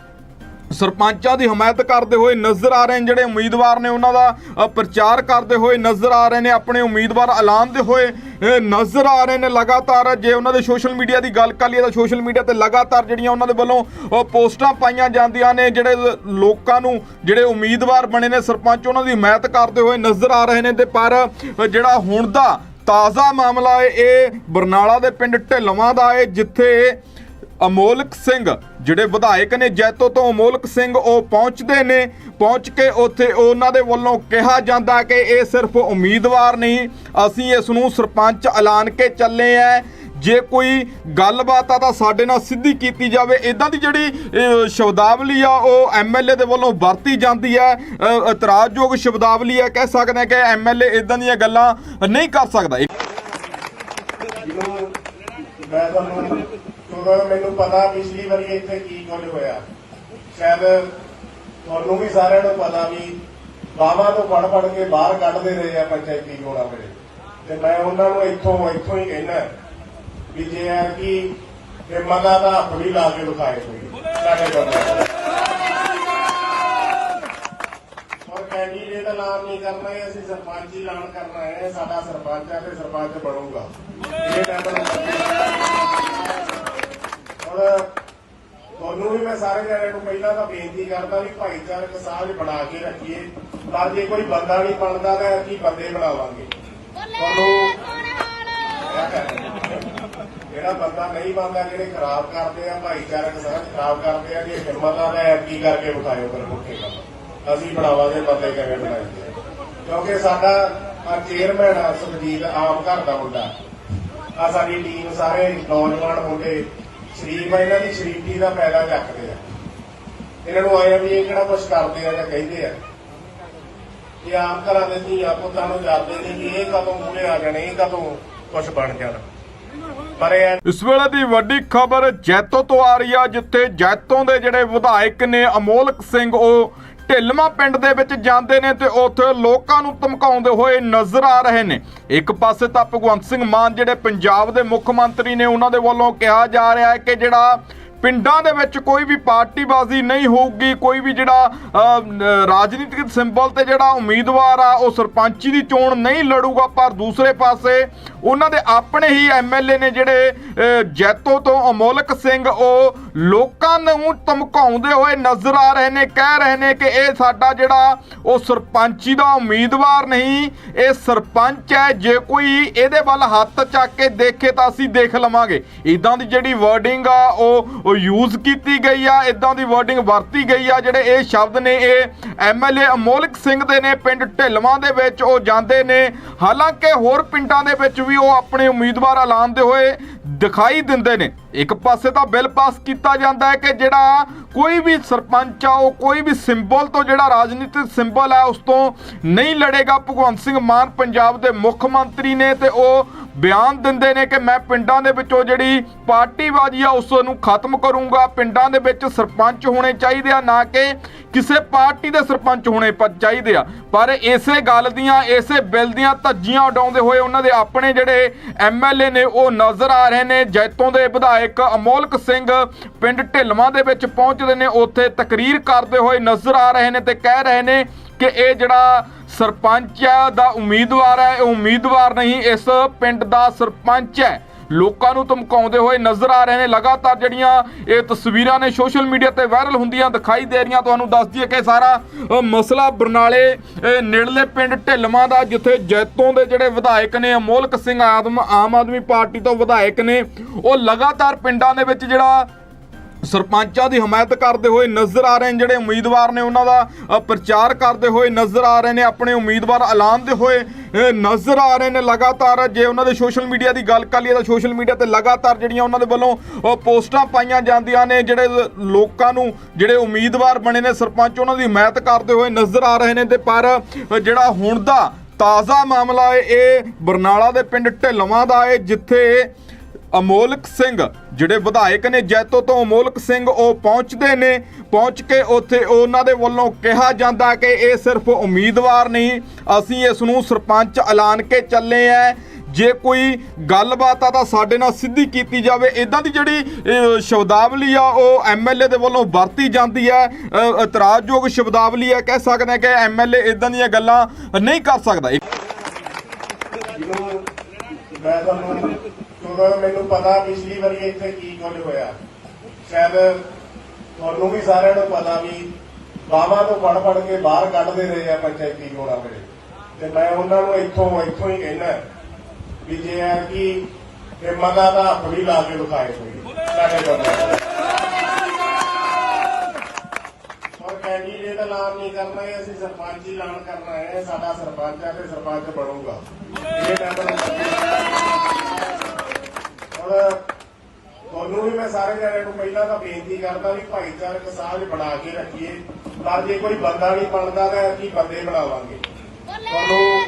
ਸਰਪੰਚਾਂ ਦੀ ਹਮਾਇਤ ਕਰਦੇ ਹੋਏ ਨਜ਼ਰ ਆ ਰਹੇ ਨੇ ਜਿਹੜੇ ਉਮੀਦਵਾਰ ਨੇ ਉਹਨਾਂ ਦਾ ਪ੍ਰਚਾਰ ਕਰਦੇ ਹੋਏ ਨਜ਼ਰ ਆ ਰਹੇ ਨੇ, ਆਪਣੇ ਉਮੀਦਵਾਰ ਐਲਾਨਦੇ ਹੋਏ ਨਜ਼ਰ ਆ ਰਹੇ ਨੇ ਲਗਾਤਾਰ। ਜੇ ਉਹਨਾਂ ਦੇ ਸੋਸ਼ਲ ਮੀਡੀਆ ਦੀ ਗੱਲ ਕਰ ਲਈਏ ਤਾਂ ਸੋਸ਼ਲ ਮੀਡੀਆ ਤੇ ਲਗਾਤਾਰ ਜਿਹੜੀਆਂ ਉਹਨਾਂ ਦੇ ਵੱਲੋਂ ਪੋਸਟਾਂ ਪਾਈਆਂ ਜਾਂਦੀਆਂ ਨੇ, ਜਿਹੜੇ ਲੋਕਾਂ ਨੂੰ, ਜਿਹੜੇ ਉਮੀਦਵਾਰ ਬਣੇ ਨੇ ਸਰਪੰਚ, ਉਹਨਾਂ ਦੀ ਹਮਾਇਤ ਕਰਦੇ ਹੋਏ ਨਜ਼ਰ ਆ ਰਹੇ ਨੇ ਤੇ ਪਰ ਜਿਹੜਾ ਹੁਣ ਦਾ ਤਾਜ਼ਾ ਮਾਮਲਾ ਹੈ, ਇਹ ਬਰਨਾਲਾ ਦੇ ਪਿੰਡ ਢਿੱਲਵਾਂ ਦਾ ਹੈ, ਜਿੱਥੇ ਅਮੋਲਕ ਸਿੰਘ। ਜਿਹੜੇ ਵਿਧਾਇਕ ਨੇ ਜੈਤੋ ਤੋਂ ਅਮੋਲਕ ਸਿੰਘ ਉਹ ਪਹੁੰਚਦੇ ਨੇ। ਪਹੁੰਚ ਕੇ ਉੱਥੇ ਉਹਨਾਂ ਦੇ ਵੱਲੋਂ ਕਿਹਾ ਜਾਂਦਾ ਕਿ ਇਹ ਸਿਰਫ ਉਮੀਦਵਾਰ ਨਹੀਂ, ਅਸੀਂ ਇਸ ਨੂੰ ਸਰਪੰਚ ਐਲਾਨ ਕੇ ਚੱਲੇ ਆ ਜੇ ਕੋਈ ਗੱਲਬਾਤ ਆ ਤਾਂ ਸਾਡੇ ਨਾਲ ਸਿੱਧੀ ਕੀਤੀ ਜਾਵੇ। ਇਦਾਂ ਦੀ ਜਿਹੜੀ ਸ਼ਬਦਾਵਲੀ ਆ, ਉਹ ਐਮਐਲਏ ਦੇ ਵੱਲੋਂ ਵਰਤੀ ਜਾਂਦੀ ਹੈ ਇਤਰਾਜ਼ਯੋਗ ਸ਼ਬਦਾਵਲੀ ਹੈ ਕਹਿ ਸਕਦੇ ਹਾਂ ਕਿ ਐਮਐਲਏ ਇਦਾਂ ਦੀਆਂ ਗੱਲਾਂ ਨਹੀਂ ਕਰ ਸਕਦਾ। ਮੈਂ ਤੁਹਾਨੂੰ ਕਿਉਂਕਿ ਮੈਨੂੰ ਪਤਾ ਪਿਛਲੀ ਵਾਰੀ ਇੱਥੇ ਕੀ ਕੁਝ ਹੋਇਆ। ਸ਼ਾਇਦ ਤੁਹਾਨੂੰ ਵੀ ਸਾਰਿਆਂ ਨੂੰ ਪਤਾ ਵੀ ਬਾਵਾ ਤੋਂ ਪੜ ਪੜ ਕੇ ਬਾਹਰ ਕੱਢਦੇ ਰਹੇ ਆ ਪੰਚਾਇਤੀ ਚੋਣਾਂ ਵੇਲੇ ਤੇ ਮੈਂ ਉਹਨਾਂ ਨੂੰ ਇੱਥੋਂ ਇੱਥੋਂ ਹੀ ਕਹਿਣਾ ਵੀ ਜੇ ਆ ਕਿ ਹਿੰਮਤਾਂ ਦਾ ਹੱਥ ਵੀ ਲਾ ਕੇ ਵਿਖਾਏ ਕੋਈ ਸਾਡੇ ਬੰਦੇ ਔਰ ਕੈਂਡੀਡੇਟ ਦਾ ਨਾਮ ਨਹੀਂ ਕਰਨਾ ਹੈ, ਅਸੀਂ ਸਰਪੰਚ ਹੀ ਐਲਾਨ ਕਰਨਾ ਹੈ। ਸਾਡਾ ਸਰਪੰਚ ਆ ਤੇ ਸਰਪੰਚ ਬਣੂਗਾ। ਇਹ ਟੈਂਪਲ ਤੁਹਾਨੂੰ ਵੀ ਮੈਂ ਸਾਰੇ ਜਣਿਆਂ ਨੂੰ ਪਹਿਲਾਂ ਤਾਂ ਬੇਨਤੀ ਕਰਦਾ ਵੀ ਭਾਈਚਾਰਕ ਸਾਂਝ ਬਣਾ ਕੇ ਰੱਖੀਏ। ਪਰ ਜੇ ਕੋਈ ਬੰਦਾ ਨਹੀਂ ਬਣਦਾ ਤਾਂ ਅਸੀਂ ਬੰਦੇ ਬਣਾਵਾਂਗੇ। ਤੁਹਾਨੂੰ ਜਿਹੜਾ ਬੰਦਾ ਨਹੀਂ ਬਣਦਾ ਜਿਹੜੇ ਖਰਾਬ ਕਰਦੇ ਆ ਭਾਈਚਾਰਕ ਸਾਂਝ ਖਰਾਬ ਕਰਦੇ ਆ ਜੇ ਹਿੰਮਤਾਂ ਦਾ ਕੀ ਕਰਕੇ ਫਿਰ ਪੁੱਠੇ ਕੰਮ ਅਸੀਂ ਬਣਾਵਾਂਗੇ ਬੰਦੇ ਕਿਵੇਂ ਬਣਾਈਏ? ਕਿਉਂਕਿ ਸਾਡਾ ਆ ਚੇਅਰਮੈਨ ਆ ਸੁਖਜੀਤ ਆਮ ਘਰ ਦਾ ਮੁੰਡਾ। ਆ ਸਾਡੀ ਟੀਮ ਸਾਰੇ ਨੌਜਵਾਨ ਮੁੰਡੇ। ਸ਼ਰੀਫ ਆ, ਇਹਨਾਂ ਦੀ ਸ਼ਰੀਫੀ ਦਾ ਫਾਇਦਾ ਚੱਕਦੇ ਆ। ਇਹਨਾਂ ਨੂੰ ਆਇਆ ਵੀ ਇਹ ਕਿਹੜਾ ਕੁਝ ਕਰਦੇ ਆ ਜਾਂ ਕਹਿੰਦੇ ਆ। ਇਹ ਆਮ ਘਰਾਂ ਦੇ ਧੀਆ ਪੁੱਤਾਂ ਨੂੰ ਜਾਣਦੇ ਨੇ ਕਿ ਇਹ ਕਦੋਂ ਮੂਹਰੇ ਆ ਜਾਣੇ, ਇਹ ਕਦੋਂ ਕੁਝ ਬਣ ਜਾਣਾ। ਇਸ ਵੇਲੇ ਦੀ ਵੱਡੀ ਖਬਰ ਜੈਤੋ ਤੋਂ ਆ ਰਹੀ ਆ, ਜਿੱਥੇ ਜੈਤੋ ਦੇ ਜਿਹੜੇ ਵਿਧਾਇਕ ਨੇ ਅਮੋਲਕ ਸਿੰਘ, ਉਹ ਢਿਲਮਾ ਪਿੰਡ ਦੇ ਵਿੱਚ ਜਾਂਦੇ ਨੇ ਤੇ ਉੱਥੇ ਲੋਕਾਂ ਨੂੰ ਧਮਕਾਉਂਦੇ ਹੋਏ ਨਜ਼ਰ ਆ ਰਹੇ ਨੇ। ਇੱਕ ਪਾਸੇ ਤਾਂ ਭਗਵੰਤ ਸਿੰਘ ਮਾਨ, ਜਿਹੜੇ ਪੰਜਾਬ ਦੇ ਮੁੱਖ ਮੰਤਰੀ ਨੇ, ਉਹਨਾਂ ਦੇ ਵੱਲੋਂ ਕਿਹਾ ਜਾ ਰਿਹਾ ਹੈ ਕਿ ਜਿਹੜਾ ਪਿੰਡਾਂ ਦੇ ਵਿੱਚ ਕੋਈ ਵੀ ਪਾਰਟੀਬਾਜ਼ੀ ਨਹੀਂ ਹੋਊਗੀ, ਕੋਈ ਵੀ ਜਿਹੜਾ ਰਾਜਨੀਤਿਕ ਸਿੰਬਲ ਤੇ ਜਿਹੜਾ ਉਮੀਦਵਾਰ ਆ, ਉਹ ਸਰਪੰਚੀ ਦੀ ਚੋਣ ਨਹੀਂ ਲੜੂਗਾ, ਪਰ ਦੂਸਰੇ ਪਾਸੇ ਉਹਨਾਂ ਦੇ ਆਪਣੇ ਹੀ ਐਮਐਲਏ ਨੇ ਜਿਹੜੇ ਜੈਤੋ ਤੋਂ ਅਮੋਲਕ ਸਿੰਘ, ਉਹ ਲੋਕਾਂ ਨੂੰ ਧਮਕਾਉਂਦੇ ਹੋਏ ਨਜ਼ਰ ਆ ਰਹੇ ਨੇ, ਕਹਿ ਰਹੇ ਨੇ ਕਿ ਇਹ ਸਾਡਾ ਜਿਹੜਾ ਉਹ ਸਰਪੰਚੀ ਦਾ ਉਮੀਦਵਾਰ ਨਹੀਂ, ਇਹ ਸਰਪੰਚ ਹੈ, ਜੇ ਕੋਈ ਇਹਦੇ ਵੱਲ ਹੱਥ ਚੱਕ ਕੇ ਦੇਖੇ ਤਾਂ ਅਸੀਂ ਦੇਖ ਲਵਾਂਗੇ। ਇਦਾਂ ਦੀ ਜਿਹੜੀ ਵਰਡਿੰਗ ਆ, ਉਹ ਉਹ ਯੂਜ਼ ਕੀਤੀ ਗਈ ਆ ਇਦਾਂ ਦੀ ਵਰਡਿੰਗ ਵਰਤੀ ਗਈ ਆ, ਜਿਹੜੇ ਇਹ ਸ਼ਬਦ ਨੇ, ਇਹ ਐਮਐਲਏ ਅਮੋਲਕ ਸਿੰਘ ਦੇ ਨੇ, ਪਿੰਡ ਢਿਲਵਾਂ ਦੇ ਵਿੱਚ ਉਹ ਜਾਂਦੇ ਨੇ। ਹਾਲਾਂਕਿ ਹੋਰ ਪਿੰਡਾਂ ਦੇ ਵਿੱਚ ਵੀ ਉਹ ਆਪਣੇ ਉਮੀਦਵਾਰ ਐਲਾਨਦੇ ਹੋਏ ਦਿਖਾਈ ਦਿੰਦੇ ਨੇ। ਇੱਕ ਪਾਸੇ ਤਾਂ ਬਿੱਲ ਪਾਸ ਕੀਤਾ ਜਾਂਦਾ ਹੈ ਕਿ ਜਿਹੜਾ ਕੋਈ ਵੀ ਸਰਪੰਚ ਆ, ਉਹ ਕੋਈ ਵੀ ਸਿੰਬਲ ਤੋਂ ਜਿਹੜਾ ਰਾਜਨੀਤਿਕ ਸਿੰਬਲ ਹੈ ਉਸ ਤੋਂ ਨਹੀਂ ਲੜੇਗਾ। ਭਗਵੰਤ ਸਿੰਘ ਮਾਨ ਪੰਜਾਬ ਦੇ ਮੁੱਖ ਮੰਤਰੀ ਨੇ ਤੇ ਉਹ ਬਿਆਨ ਦਿੰਦੇ ਨੇ ਕਿ ਮੈਂ ਪਿੰਡਾਂ ਦੇ ਵਿੱਚੋਂ ਜਿਹੜੀ ਪਾਰਟੀਬਾਜ਼ੀ ਆ, ਉਸ ਨੂੰ ਖਤਮ ਕਰੂੰਗਾ। ਪਿੰਡਾਂ ਦੇ ਵਿੱਚ ਸਰਪੰਚ ਹੋਣੇ ਚਾਹੀਦੇ ਆ, ਨਾ ਕਿ ਕਿਸੇ ਪਾਰਟੀ ਦੇ ਸਰਪੰਚ ਹੋਣੇ ਪ- ਚਾਹੀਦੇ ਆ। ਪਰ ਇਸੇ ਗੱਲ ਦੀਆਂ, ਇਸੇ ਬਿੱਲ ਦੀਆਂ ਧੱਜੀਆਂ ਉਡਾਉਂਦੇ ਹੋਏ ਉਹਨਾਂ ਦੇ ਆਪਣੇ ਜਿਹੜੇ ਐਮਐਲਏ ਨੇ, ਉਹ ਨਜ਼ਰ ਆ ਰਹੇ ਨੇ। ਜੈਤੋਂ ਦੇ ਵਿਧਾਇਕ ਅਮੋਲਕ ਸਿੰਘ ਪਿੰਡ ਢਿਲਵਾਂ ਦੇ ਵਿੱਚ ਪਹੁੰਚਦੇ ਨੇ। ਉੱਥੇ ਤਕਰੀਰ ਕਰਦੇ ਹੋਏ ਨਜ਼ਰ ਆ ਰਹੇ ਨੇ ਤੇ ਕਹਿ ਰਹੇ ਨੇ ਕਿ ਇਹ ਜਿਹੜਾ ਸਰਪੰਚ ਹੈ ਦਾ ਉਮੀਦਵਾਰ ਹੈ, ਇਹ ਉਮੀਦਵਾਰ ਨਹੀਂ, ਇਸ ਪਿੰਡ ਦਾ ਸਰਪੰਚ ਹੈ। ਲੋਕਾਂ ਨੂੰ ਧਮਕਾਉਂਦੇ ਹੋਏ ਨਜ਼ਰ ਆ ਰਹੇ ਨੇ। ਲਗਾਤਾਰ ਜਿਹੜੀਆਂ ਇਹ ਤਸਵੀਰਾਂ ਨੇ ਸੋਸ਼ਲ ਮੀਡੀਆ ਤੇ ਵਾਇਰਲ ਹੁੰਦੀਆਂ ਦਿਖਾਈ ਦੇ ਰਹੀਆਂ, ਤੁਹਾਨੂੰ ਦੱਸ ਦਈਏ ਕਿ ਸਾਰਾ ਮਸਲਾ ਬਰਨਾਲੇ ਨੇੜਲੇ ਪਿੰਡ ਢਿੱਲਵਾਂ ਦਾ, ਜਿੱਥੇ ਜੈਤੋਂ ਦੇ ਜਿਹੜੇ ਵਿਧਾਇਕ ਨੇ, ਅਮੋਲਕ ਸਿੰਘ ਆਦਮ, ਆਮ ਆਦਮੀ ਪਾਰਟੀ ਤੋਂ ਵਿਧਾਇਕ ਨੇ, ਉਹ ਲਗਾਤਾਰ ਪਿੰਡਾਂ ਦੇ ਵਿੱਚ ਜਿਹੜਾ ਸਰਪੰਚਾਂ ਦੀ ਹਮਾਇਤ ਕਰਦੇ ਹੋਏ ਨਜ਼ਰ ਆ ਰਹੇ ਨੇ ਜਿਹੜੇ ਉਮੀਦਵਾਰ ਨੇ ਉਹਨਾਂ ਦਾ ਪ੍ਰਚਾਰ ਕਰਦੇ ਹੋਏ ਨਜ਼ਰ ਆ ਰਹੇ ਨੇ, ਆਪਣੇ ਉਮੀਦਵਾਰ ਐਲਾਨਦੇ ਹੋਏ ਨਜ਼ਰ ਆ ਰਹੇ ਨੇ ਲਗਾਤਾਰ। ਜੇ ਉਹਨਾਂ ਦੇ ਸੋਸ਼ਲ ਮੀਡੀਆ ਦੀ ਗੱਲ ਕਰ ਲਈਏ ਤਾਂ ਸੋਸ਼ਲ ਮੀਡੀਆ ਤੇ ਲਗਾਤਾਰ ਜਿਹੜੀਆਂ ਉਹਨਾਂ ਦੇ ਵੱਲੋਂ ਪੋਸਟਾਂ ਪਾਈਆਂ ਜਾਂਦੀਆਂ ਨੇ, ਜਿਹੜੇ ਲੋਕਾਂ ਨੂੰ, ਜਿਹੜੇ ਉਮੀਦਵਾਰ ਬਣੇ ਨੇ ਸਰਪੰਚ, ਉਹਨਾਂ ਦੀ ਹਮਾਇਤ ਕਰਦੇ ਹੋਏ ਨਜ਼ਰ ਆ ਰਹੇ ਨੇ ਤੇ ਪਰ ਜਿਹੜਾ ਹੁਣ ਦਾ ਤਾਜ਼ਾ ਮਾਮਲਾ ਹੈ, ਇਹ ਬਰਨਾਲਾ ਦੇ ਪਿੰਡ ਢਿੱਲਵਾਂ ਦਾ ਹੈ, ਜਿੱਥੇ ਅਮੋਲਕ ਸਿੰਘ। ਜਿਹੜੇ ਵਿਧਾਇਕ ਨੇ ਜੈਤੋ ਤੋਂ ਅਮੋਲਕ ਸਿੰਘ, ਉਹ ਪਹੁੰਚਦੇ ਨੇ। ਪਹੁੰਚ ਕੇ ਉੱਥੇ ਉਹਨਾਂ ਦੇ ਵੱਲੋਂ ਕਿਹਾ ਜਾਂਦਾ ਕਿ ਇਹ ਸਿਰਫ ਉਮੀਦਵਾਰ ਨਹੀਂ, ਅਸੀਂ ਇਸ ਨੂੰ ਸਰਪੰਚ ਐਲਾਨ ਕੇ ਚੱਲੇ ਆ ਜੇ ਕੋਈ ਗੱਲਬਾਤ ਆ ਤਾਂ ਸਾਡੇ ਨਾਲ ਸਿੱਧੀ ਕੀਤੀ ਜਾਵੇ। ਇਦਾਂ ਦੀ ਜਿਹੜੀ ਸ਼ਬਦਾਵਲੀ ਆ, ਉਹ ਐਮਐਲਏ ਦੇ ਵੱਲੋਂ ਵਰਤੀ ਜਾਂਦੀ ਹੈ ਇਤਰਾਜ਼ਯੋਗ ਸ਼ਬਦਾਵਲੀ ਹੈ ਕਹਿ ਸਕਦੇ ਹਾਂ ਕਿ ਐਮਐਲਏ ਇਦਾਂ ਦੀਆਂ ਗੱਲਾਂ ਨਹੀਂ ਕਰ ਸਕਦਾ। ਮੈਂ ਤੁਹਾਨੂੰ ਕਿਉਂਕਿ ਮੈਨੂੰ ਪਤਾ ਪਿਛਲੀ ਵਾਰੀ ਇੱਥੇ ਕੀ ਕੁਝ ਹੋਇਆ। ਸ਼ਾਇਦ ਤੁਹਾਨੂੰ ਵੀ ਸਾਰਿਆਂ ਨੂੰ ਪਤਾ ਵੀ ਬਾਵਾ ਤੋਂ ਪੜ ਪੜ ਕੇ ਬਾਹਰ ਕੱਢਦੇ ਰਹੇ ਆ ਪੰਚਾਇਤੀ ਚੋਣਾਂ ਵੇਲੇ ਤੇ ਮੈਂ ਉਹਨਾਂ ਨੂੰ ਇੱਥੋਂ ਇੱਥੋਂ ਹੀ ਕਹਿਣਾ ਵੀ ਜੇ ਆ ਕਿ ਹਿੰਮਤ ਆ ਤਾਂ ਹੱਥ ਵੀ ਲਾ ਕੇ ਦਿਖਾਏ ਕੋਈ ਸਾਡੇ ਬੰਦੇ ਕੈਂਡੀਡੇਟ ਐਲਾਨ ਨਹੀਂ ਕਰਨਾ ਹੈ, ਅਸੀਂ ਸਰਪੰਚ ਹੀ ਐਲਾਨ ਕਰਨਾ ਹੈ, ਸਾਡਾ ਸਰਪੰਚ ਹੈ ਤੇ ਸਰਪੰਚ ਬਣੂਗਾ। ਇਹ ਮੈਂਬਰ ਔਰ ਤੁਹਾਨੂੰ ਵੀ ਮੈਂ ਸਾਰੇ ਜਣਿਆਂ ਨੂੰ ਪਹਿਲਾਂ ਤਾਂ ਬੇਨਤੀ ਕਰਦਾ ਵੀ ਭਾਈਚਾਰਕ ਸਾਂਝ ਬਣਾ ਕੇ ਰੱਖੀਏ। ਪਰ ਜੇ ਕੋਈ ਬੰਦਾ ਨਹੀਂ ਬਣਦਾ ਤਾਂ ਅਸੀਂ ਬੰਦੇ ਬਣਾਵਾਂਗੇ। ਤੁਹਾਨੂੰ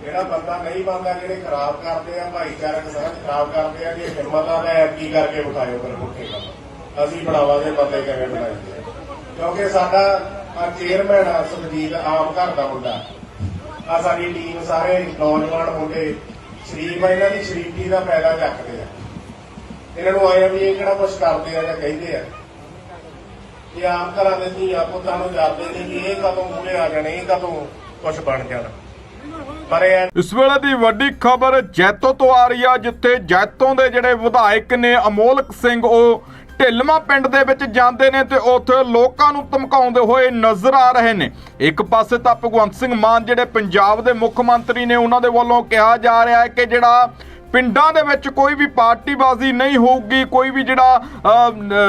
ਜਿਹੜਾ ਬੰਦਾ ਨਹੀਂ ਬਣਦਾ, ਜਿਹੜੇ ਖਰਾਬ ਕਰਦੇ ਆ, ਭਾਈਚਾਰਕ ਸਾਂਝ ਖਰਾਬ ਕਰਦੇ ਆ, ਜੇ ਹਿੰਮਤ ਆ ਤਾਂ ਕੀ ਕਰਕੇ ਵਿਖਾਇਓ ਫਿਰ ਪੁੱਠੇ ਕੰਮ ਅਸੀਂ ਬਣਾਵਾਂਗੇ ਬੰਦੇ ਕਿਵੇਂ ਬਣਾਈਏ। ਕਿਉਂਕਿ ਸਾਡਾ ਆ ਚੇਅਰਮੈਨ ਆ, ਸੁਖਜੀਤ, ਆਮ ਘਰ ਦਾ ਮੁੰਡਾ। ਆ ਸਾਡੀ ਟੀਮ ਸਾਰੇ ਨੌਜਵਾਨ ਮੁੰਡੇ, ਸ਼ਰੀਫ ਆ, ਇਹਨਾਂ ਦੀ ਸ਼ਰੀਫੀ ਦਾ ਫਾਇਦਾ ਚੱਕਦੇ ਆ। ਇਹਨਾਂ ਨੂੰ ਆਇਆ ਵੀ ਇਹ ਕਿਹੜਾ ਕੁਝ ਕਰਦੇ ਆ ਜਾਂ ਕਹਿੰਦੇ ਆ। ਇਹ ਆਮ ਘਰਾਂ ਦੇ ਧੀਆ ਪੁੱਤਾਂ ਨੂੰ ਜਾਣਦੇ ਨੇ ਕਿ ਇਹ ਕਦੋਂ ਮੂਹਰੇ ਆ ਜਾਣੇ, ਇਹ ਕਦੋਂ ਕੁਝ ਬਣ ਜਾਣਾ। ਇਸ ਵੇਲੇ ਦੀ ਵੱਡੀ ਖਬਰ ਜੈਤੋ ਤੋਂ ਆ ਰਹੀ ਆ, ਜਿੱਥੇ ਜੈਤੋਂ ਦੇ ਜਿਹੜੇ ਵਿਧਾਇਕ ਨੇ ਅਮੋਲਕ ਸਿੰਘ, ਉਹ ਢਿੱਲਮਾ ਪਿੰਡ ਦੇ ਵਿੱਚ ਜਾਂਦੇ ਨੇ ਤੇ ਉੱਥੇ ਲੋਕਾਂ ਨੂੰ ਧਮਕਾਉਂਦੇ ਹੋਏ ਨਜ਼ਰ ਆ ਰਹੇ ਨੇ। ਇੱਕ ਪਾਸੇ ਤਾਂ ਭਗਵੰਤ ਸਿੰਘ ਮਾਨ, ਜਿਹੜੇ ਪੰਜਾਬ ਦੇ ਮੁੱਖ ਮੰਤਰੀ ਨੇ, ਉਹਨਾਂ ਦੇ ਵੱਲੋਂ ਕਿਹਾ ਜਾ ਰਿਹਾ ਹੈ ਕਿ ਜਿਹੜਾ ਪਿੰਡਾਂ ਦੇ ਵਿੱਚ ਕੋਈ ਵੀ ਪਾਰਟੀਬਾਜ਼ੀ ਨਹੀਂ ਹੋਊਗੀ, ਕੋਈ ਵੀ ਜਿਹੜਾ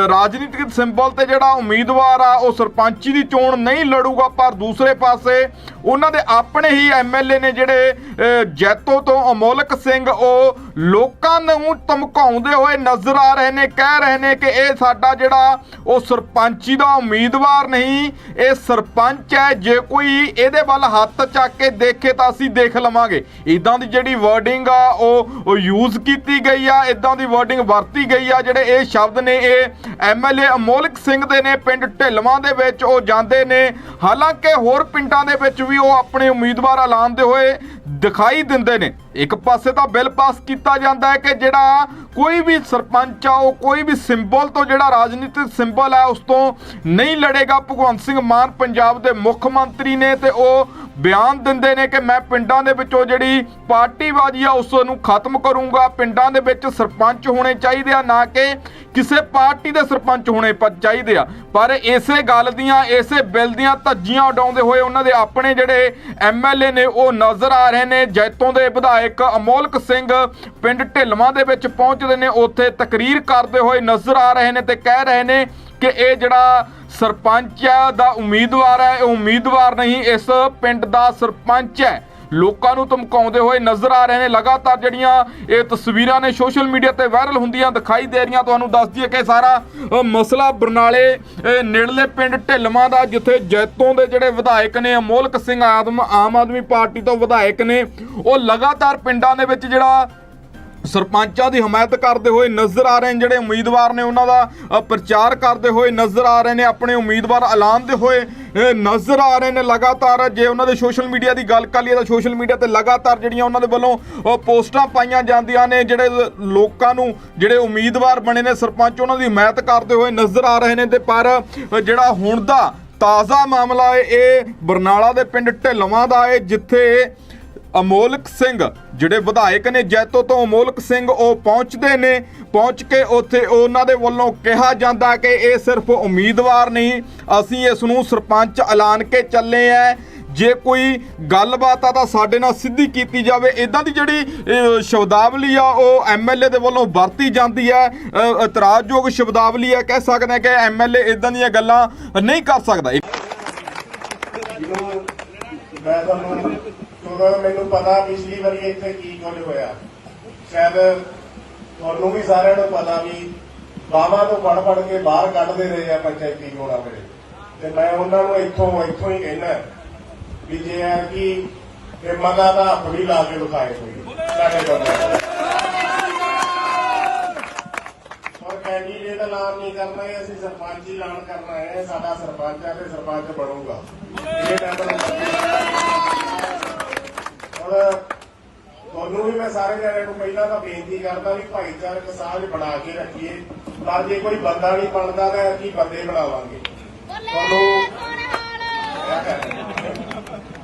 ਰਾਜਨੀਤਿਕ ਸਿੰਬਲ ਤੇ ਜਿਹੜਾ ਉਮੀਦਵਾਰ ਆ, ਉਹ ਸਰਪੰਚੀ ਦੀ ਚੋਣ ਨਹੀਂ ਲੜੂਗਾ, ਪਰ ਦੂਸਰੇ ਪਾਸੇ ਉਹਨਾਂ ਦੇ ਆਪਣੇ ਹੀ ਐਮਐਲਏ ਨੇ ਜਿਹੜੇ ਜੈਤੋ ਤੋਂ ਅਮੋਲਕ ਸਿੰਘ, ਉਹ ਲੋਕਾਂ ਨੂੰ ਧਮਕਾਉਂਦੇ ਹੋਏ ਨਜ਼ਰ ਆ ਰਹੇ ਨੇ, ਕਹਿ ਰਹੇ ਨੇ ਕਿ ਇਹ ਸਾਡਾ ਜਿਹੜਾ, ਉਹ ਸਰਪੰਚੀ ਦਾ ਉਮੀਦਵਾਰ ਨਹੀਂ, ਇਹ ਸਰਪੰਚ ਹੈ, ਜੇ ਕੋਈ ਇਹਦੇ ਵੱਲ ਹੱਥ ਚੱਕ ਕੇ ਦੇਖੇ ਤਾਂ ਅਸੀਂ ਦੇਖ ਲਵਾਂਗੇ। ਇਦਾਂ ਦੀ ਜਿਹੜੀ ਵਰਡਿੰਗ ਆ, ਉਹ ਯੂਜ਼ ਕੀਤੀ ਗਈ ਆ ਇਦਾਂ ਦੀ ਵਰਡਿੰਗ ਵਰਤੀ ਗਈ ਆ, ਜਿਹੜੇ ਇਹ ਸ਼ਬਦ ਨੇ, ਇਹ ਐਮਐਲਏ ਅਮੋਲਕ ਸਿੰਘ ਦੇ ਨੇ, ਪਿੰਡ ਢਿਲਵਾਂ ਦੇ ਵਿੱਚ ਉਹ ਜਾਂਦੇ ਨੇ। ਹਾਲਾਂਕਿ ਹੋਰ ਪਿੰਡਾਂ ਦੇ ਵਿੱਚ ਵੀ ਉਹ ਆਪਣੇ ਉਮੀਦਵਾਰ ਐਲਾਨਦੇ ਹੋਏ ਦਿਖਾਈ ਦਿੰਦੇ ਨੇ। ਇੱਕ ਪਾਸੇ ਤਾਂ ਬਿੱਲ ਪਾਸ ਕੀਤਾ ਜਾਂਦਾ ਹੈ ਕਿ ਜਿਹੜਾ ਕੋਈ ਵੀ ਸਰਪੰਚ ਆ, ਉਹ ਕੋਈ ਵੀ ਸਿੰਬਲ ਤੋਂ ਜਿਹੜਾ ਰਾਜਨੀਤਿਕ ਸਿੰਬਲ ਹੈ, ਉਸ ਤੋਂ ਨਹੀਂ ਲੜੇਗਾ। ਭਗਵੰਤ ਸਿੰਘ ਮਾਨ ਪੰਜਾਬ ਦੇ ਮੁੱਖ ਮੰਤਰੀ ਨੇ ਤੇ ਉਹ ਬਿਆਨ ਦਿੰਦੇ ਨੇ ਕਿ ਮੈਂ ਪਿੰਡਾਂ ਦੇ ਵਿੱਚੋਂ ਜਿਹੜੀ ਪਾਰਟੀਬਾਜ਼ੀ ਆ, ਉਸ ਨੂੰ ਖਤਮ ਕਰੂੰਗਾ। ਪਿੰਡਾਂ ਦੇ ਵਿੱਚ ਸਰਪੰਚ ਹੋਣੇ ਚਾਹੀਦੇ ਆ, ਨਾ ਕਿ ਕਿਸੇ ਪਾਰਟੀ ਦੇ ਸਰਪੰਚ ਹੋਣੇ ਚਾਹੀਦੇ ਆ। ਪਰ ਇਸੇ ਗੱਲ ਦੀਆਂ, ਇਸੇ ਬਿੱਲ ਦੀਆਂ ਧੱਜੀਆਂ ਉਡਾਉਂਦੇ ਹੋਏ ਉਹਨਾਂ ਦੇ ਆਪਣੇ ਜਿਹੜੇ ਐਮਐਲਏ ਨੇ, ਉਹ ਨਜ਼ਰ ਆ ਰਹੇ ਨੇ। ਜੈਤੋਂ ਦੇ ਵਿਧਾਇਕ ਅਮੋਲਕ ਸਿੰਘ ਪਿੰਡ ਢਿਲਵਾਂ ਦੇ ਵਿੱਚ ਪਹੁੰਚਦੇ ਨੇ। ਉੱਥੇ ਤਕਰੀਰ ਕਰਦੇ ਹੋਏ ਨਜ਼ਰ ਆ ਰਹੇ ਨੇ ਤੇ ਕਹਿ ਰਹੇ ਨੇ ਕਿ ਇਹ ਜਿਹੜਾ ਸਰਪੰਚ ਹੈ ਦਾ ਉਮੀਦਵਾਰ ਹੈ, ਇਹ ਉਮੀਦਵਾਰ ਨਹੀਂ, ਇਸ ਪਿੰਡ ਦਾ ਸਰਪੰਚ ਹੈ। ਲੋਕਾਂ ਨੂੰ ਧਮਕਾਉਂਦੇ ਹੋਏ ਨਜ਼ਰ ਆ ਰਹੇ ਨੇ। ਲਗਾਤਾਰ ਜਿਹੜੀਆਂ ਇਹ ਤਸਵੀਰਾਂ ਨੇ ਸੋਸ਼ਲ ਮੀਡੀਆ ਤੇ ਵਾਇਰਲ ਹੁੰਦੀਆਂ ਦਿਖਾਈ ਦੇ ਰਹੀਆਂ। ਤੁਹਾਨੂੰ ਦੱਸ ਦਈਏ ਕਿ ਸਾਰਾ ਮਸਲਾ ਬਰਨਾਲੇ ਨੇੜਲੇ ਪਿੰਡ ਢਿੱਲਵਾਂ ਦਾ, ਜਿੱਥੇ ਜੈਤੋਂ ਦੇ ਜਿਹੜੇ ਵਿਧਾਇਕ ਨੇ, ਅਮੋਲਕ ਸਿੰਘ ਆਦਮ, ਆਮ ਆਦਮੀ ਪਾਰਟੀ ਤੋਂ ਵਿਧਾਇਕ ਨੇ, ਉਹ ਲਗਾਤਾਰ ਪਿੰਡਾਂ ਦੇ ਵਿੱਚ ਜਿਹੜਾ ਸਰਪੰਚਾਂ ਦੀ ਹਮਾਇਤ ਕਰਦੇ ਹੋਏ ਨਜ਼ਰ ਆ ਰਹੇ ਨੇ ਜਿਹੜੇ ਉਮੀਦਵਾਰ ਨੇ ਉਹਨਾਂ ਦਾ ਪ੍ਰਚਾਰ ਕਰਦੇ ਹੋਏ ਨਜ਼ਰ ਆ ਰਹੇ ਨੇ, ਆਪਣੇ ਉਮੀਦਵਾਰ ਐਲਾਨਦੇ ਹੋਏ ਨਜ਼ਰ ਆ ਰਹੇ ਨੇ ਲਗਾਤਾਰ ਜੇ ਉਹਨਾਂ ਦੇ ਸੋਸ਼ਲ ਮੀਡੀਆ ਦੀ ਗੱਲ ਕਰ ਲਈਏ ਤਾਂ ਸੋਸ਼ਲ ਮੀਡੀਆ ਤੇ ਲਗਾਤਾਰ ਜਿਹੜੀਆਂ ਉਹਨਾਂ ਦੇ ਵੱਲੋਂ ਪੋਸਟਾਂ ਪਾਈਆਂ ਜਾਂਦੀਆਂ ਨੇ, ਜਿਹੜੇ ਲੋਕਾਂ ਨੂੰ, ਜਿਹੜੇ ਉਮੀਦਵਾਰ ਬਣੇ ਨੇ ਸਰਪੰਚ ਉਹਨਾਂ ਦੀ ਹਮਾਇਤ ਕਰਦੇ ਹੋਏ ਨਜ਼ਰ ਆ ਰਹੇ ਨੇ ਤੇ ਪਰ ਜਿਹੜਾ ਹੁਣ ਦਾ ਤਾਜ਼ਾ ਮਾਮਲਾ ਹੈ, ਇਹ ਬਰਨਾਲਾ ਦੇ ਪਿੰਡ ਢਿੱਲਵਾਂ ਦਾ ਹੈ, ਜਿੱਥੇ ਅਮੋਲਕ ਸਿੰਘ। ਜਿਹੜੇ ਵਿਧਾਇਕ ਨੇ ਜੈਤੋ ਤੋਂ ਅਮੋਲਕ ਸਿੰਘ, ਉਹ ਪਹੁੰਚਦੇ ਨੇ। ਪਹੁੰਚ ਕੇ ਉੱਥੇ ਉਹਨਾਂ ਦੇ ਵੱਲੋਂ ਕਿਹਾ ਜਾਂਦਾ ਕਿ ਇਹ ਸਿਰਫ ਉਮੀਦਵਾਰ ਨਹੀਂ, ਅਸੀਂ ਇਸ ਨੂੰ ਸਰਪੰਚ ਐਲਾਨ ਕੇ ਚੱਲੇ ਆ। ਜੇ ਕੋਈ ਗੱਲਬਾਤ ਆ ਤਾਂ ਸਾਡੇ ਨਾਲ ਸਿੱਧੀ ਕੀਤੀ ਜਾਵੇ। ਇਦਾਂ ਦੀ ਜਿਹੜੀ ਸ਼ਬਦਾਵਲੀ ਆ, ਉਹ ਐਮਐਲਏ ਦੇ ਵੱਲੋਂ ਵਰਤੀ ਜਾਂਦੀ ਹੈ ਇਤਰਾਜ਼ਯੋਗ ਸ਼ਬਦਾਵਲੀ ਹੈ ਕਹਿ ਸਕਦੇ ਹਾਂ ਕਿ ਐਮਐਲਏ ਇਦਾਂ ਦੀਆਂ ਗੱਲਾਂ ਨਹੀਂ ਕਰ ਸਕਦਾ। ਮੈਂ ਤੁਹਾਨੂੰ ਕਿਉਂਕਿ ਮੈਨੂੰ ਪਤਾ ਪਿਛਲੀ ਵਾਰੀ ਇੱਥੇ ਕੀ ਕੁਝ ਹੋਇਆ। ਸ਼ਾਇਦ ਤੁਹਾਨੂੰ ਵੀ ਸਾਰਿਆਂ ਨੂੰ ਪਤਾ ਵੀ ਬਾਵਾ ਤੋਂ ਫੜ ਫੜ ਕੇ ਬਾਹਰ ਕੱਢਦੇ ਰਹੇ ਆ ਪੰਚਾਇਤੀ ਚੋਣਾਂ ਵੇਲੇ ਤੇ ਮੈਂ ਉਹਨਾਂ ਨੂੰ ਇੱਥੋਂ ਇੱਥੋਂ ਹੀ ਕਹਿਣਾ ਵੀ ਜੇ ਆ ਕਿ ਹਿੰਮਤਾਂ ਦਾ ਹੱਥ ਵੀ ਲਾ ਕੇ ਵਿਖਾਏ ਕੋਈ। ਸਾਡੇ ਕੋਲ ਕੈਂਡੀਡੇਟ ਐਲਾਨ ਨਹੀਂ ਕਰਨਾ ਹੈ? ਅਸੀਂ ਸਰਪੰਚ ਹੀ ਐਲਾਨ ਕਰਨਾ ਹੈ। ਸਾਡਾ ਸਰਪੰਚ ਆ ਤੇ ਸਰਪੰਚ ਬਣੂਗਾ। ਇਹ ਮੈਂਬਰ ਔਰ ਤੁਹਾਨੂੰ ਵੀ ਮੈਂ ਸਾਰੇ ਜਣਿਆਂ ਨੂੰ ਪਹਿਲਾਂ ਤਾਂ ਬੇਨਤੀ ਕਰਦਾ ਵੀ ਭਾਈਚਾਰਕ ਸਾਂਝ ਬਣਾ ਕੇ ਰੱਖੀਏ। ਪਰ ਜੇ ਕੋਈ ਬੰਦਾ ਨਹੀਂ ਬਣਦਾ ਤਾਂ ਅਸੀਂ ਬੰਦੇ ਬਣਾਵਾਂਗੇ। ਤੁਹਾਨੂੰ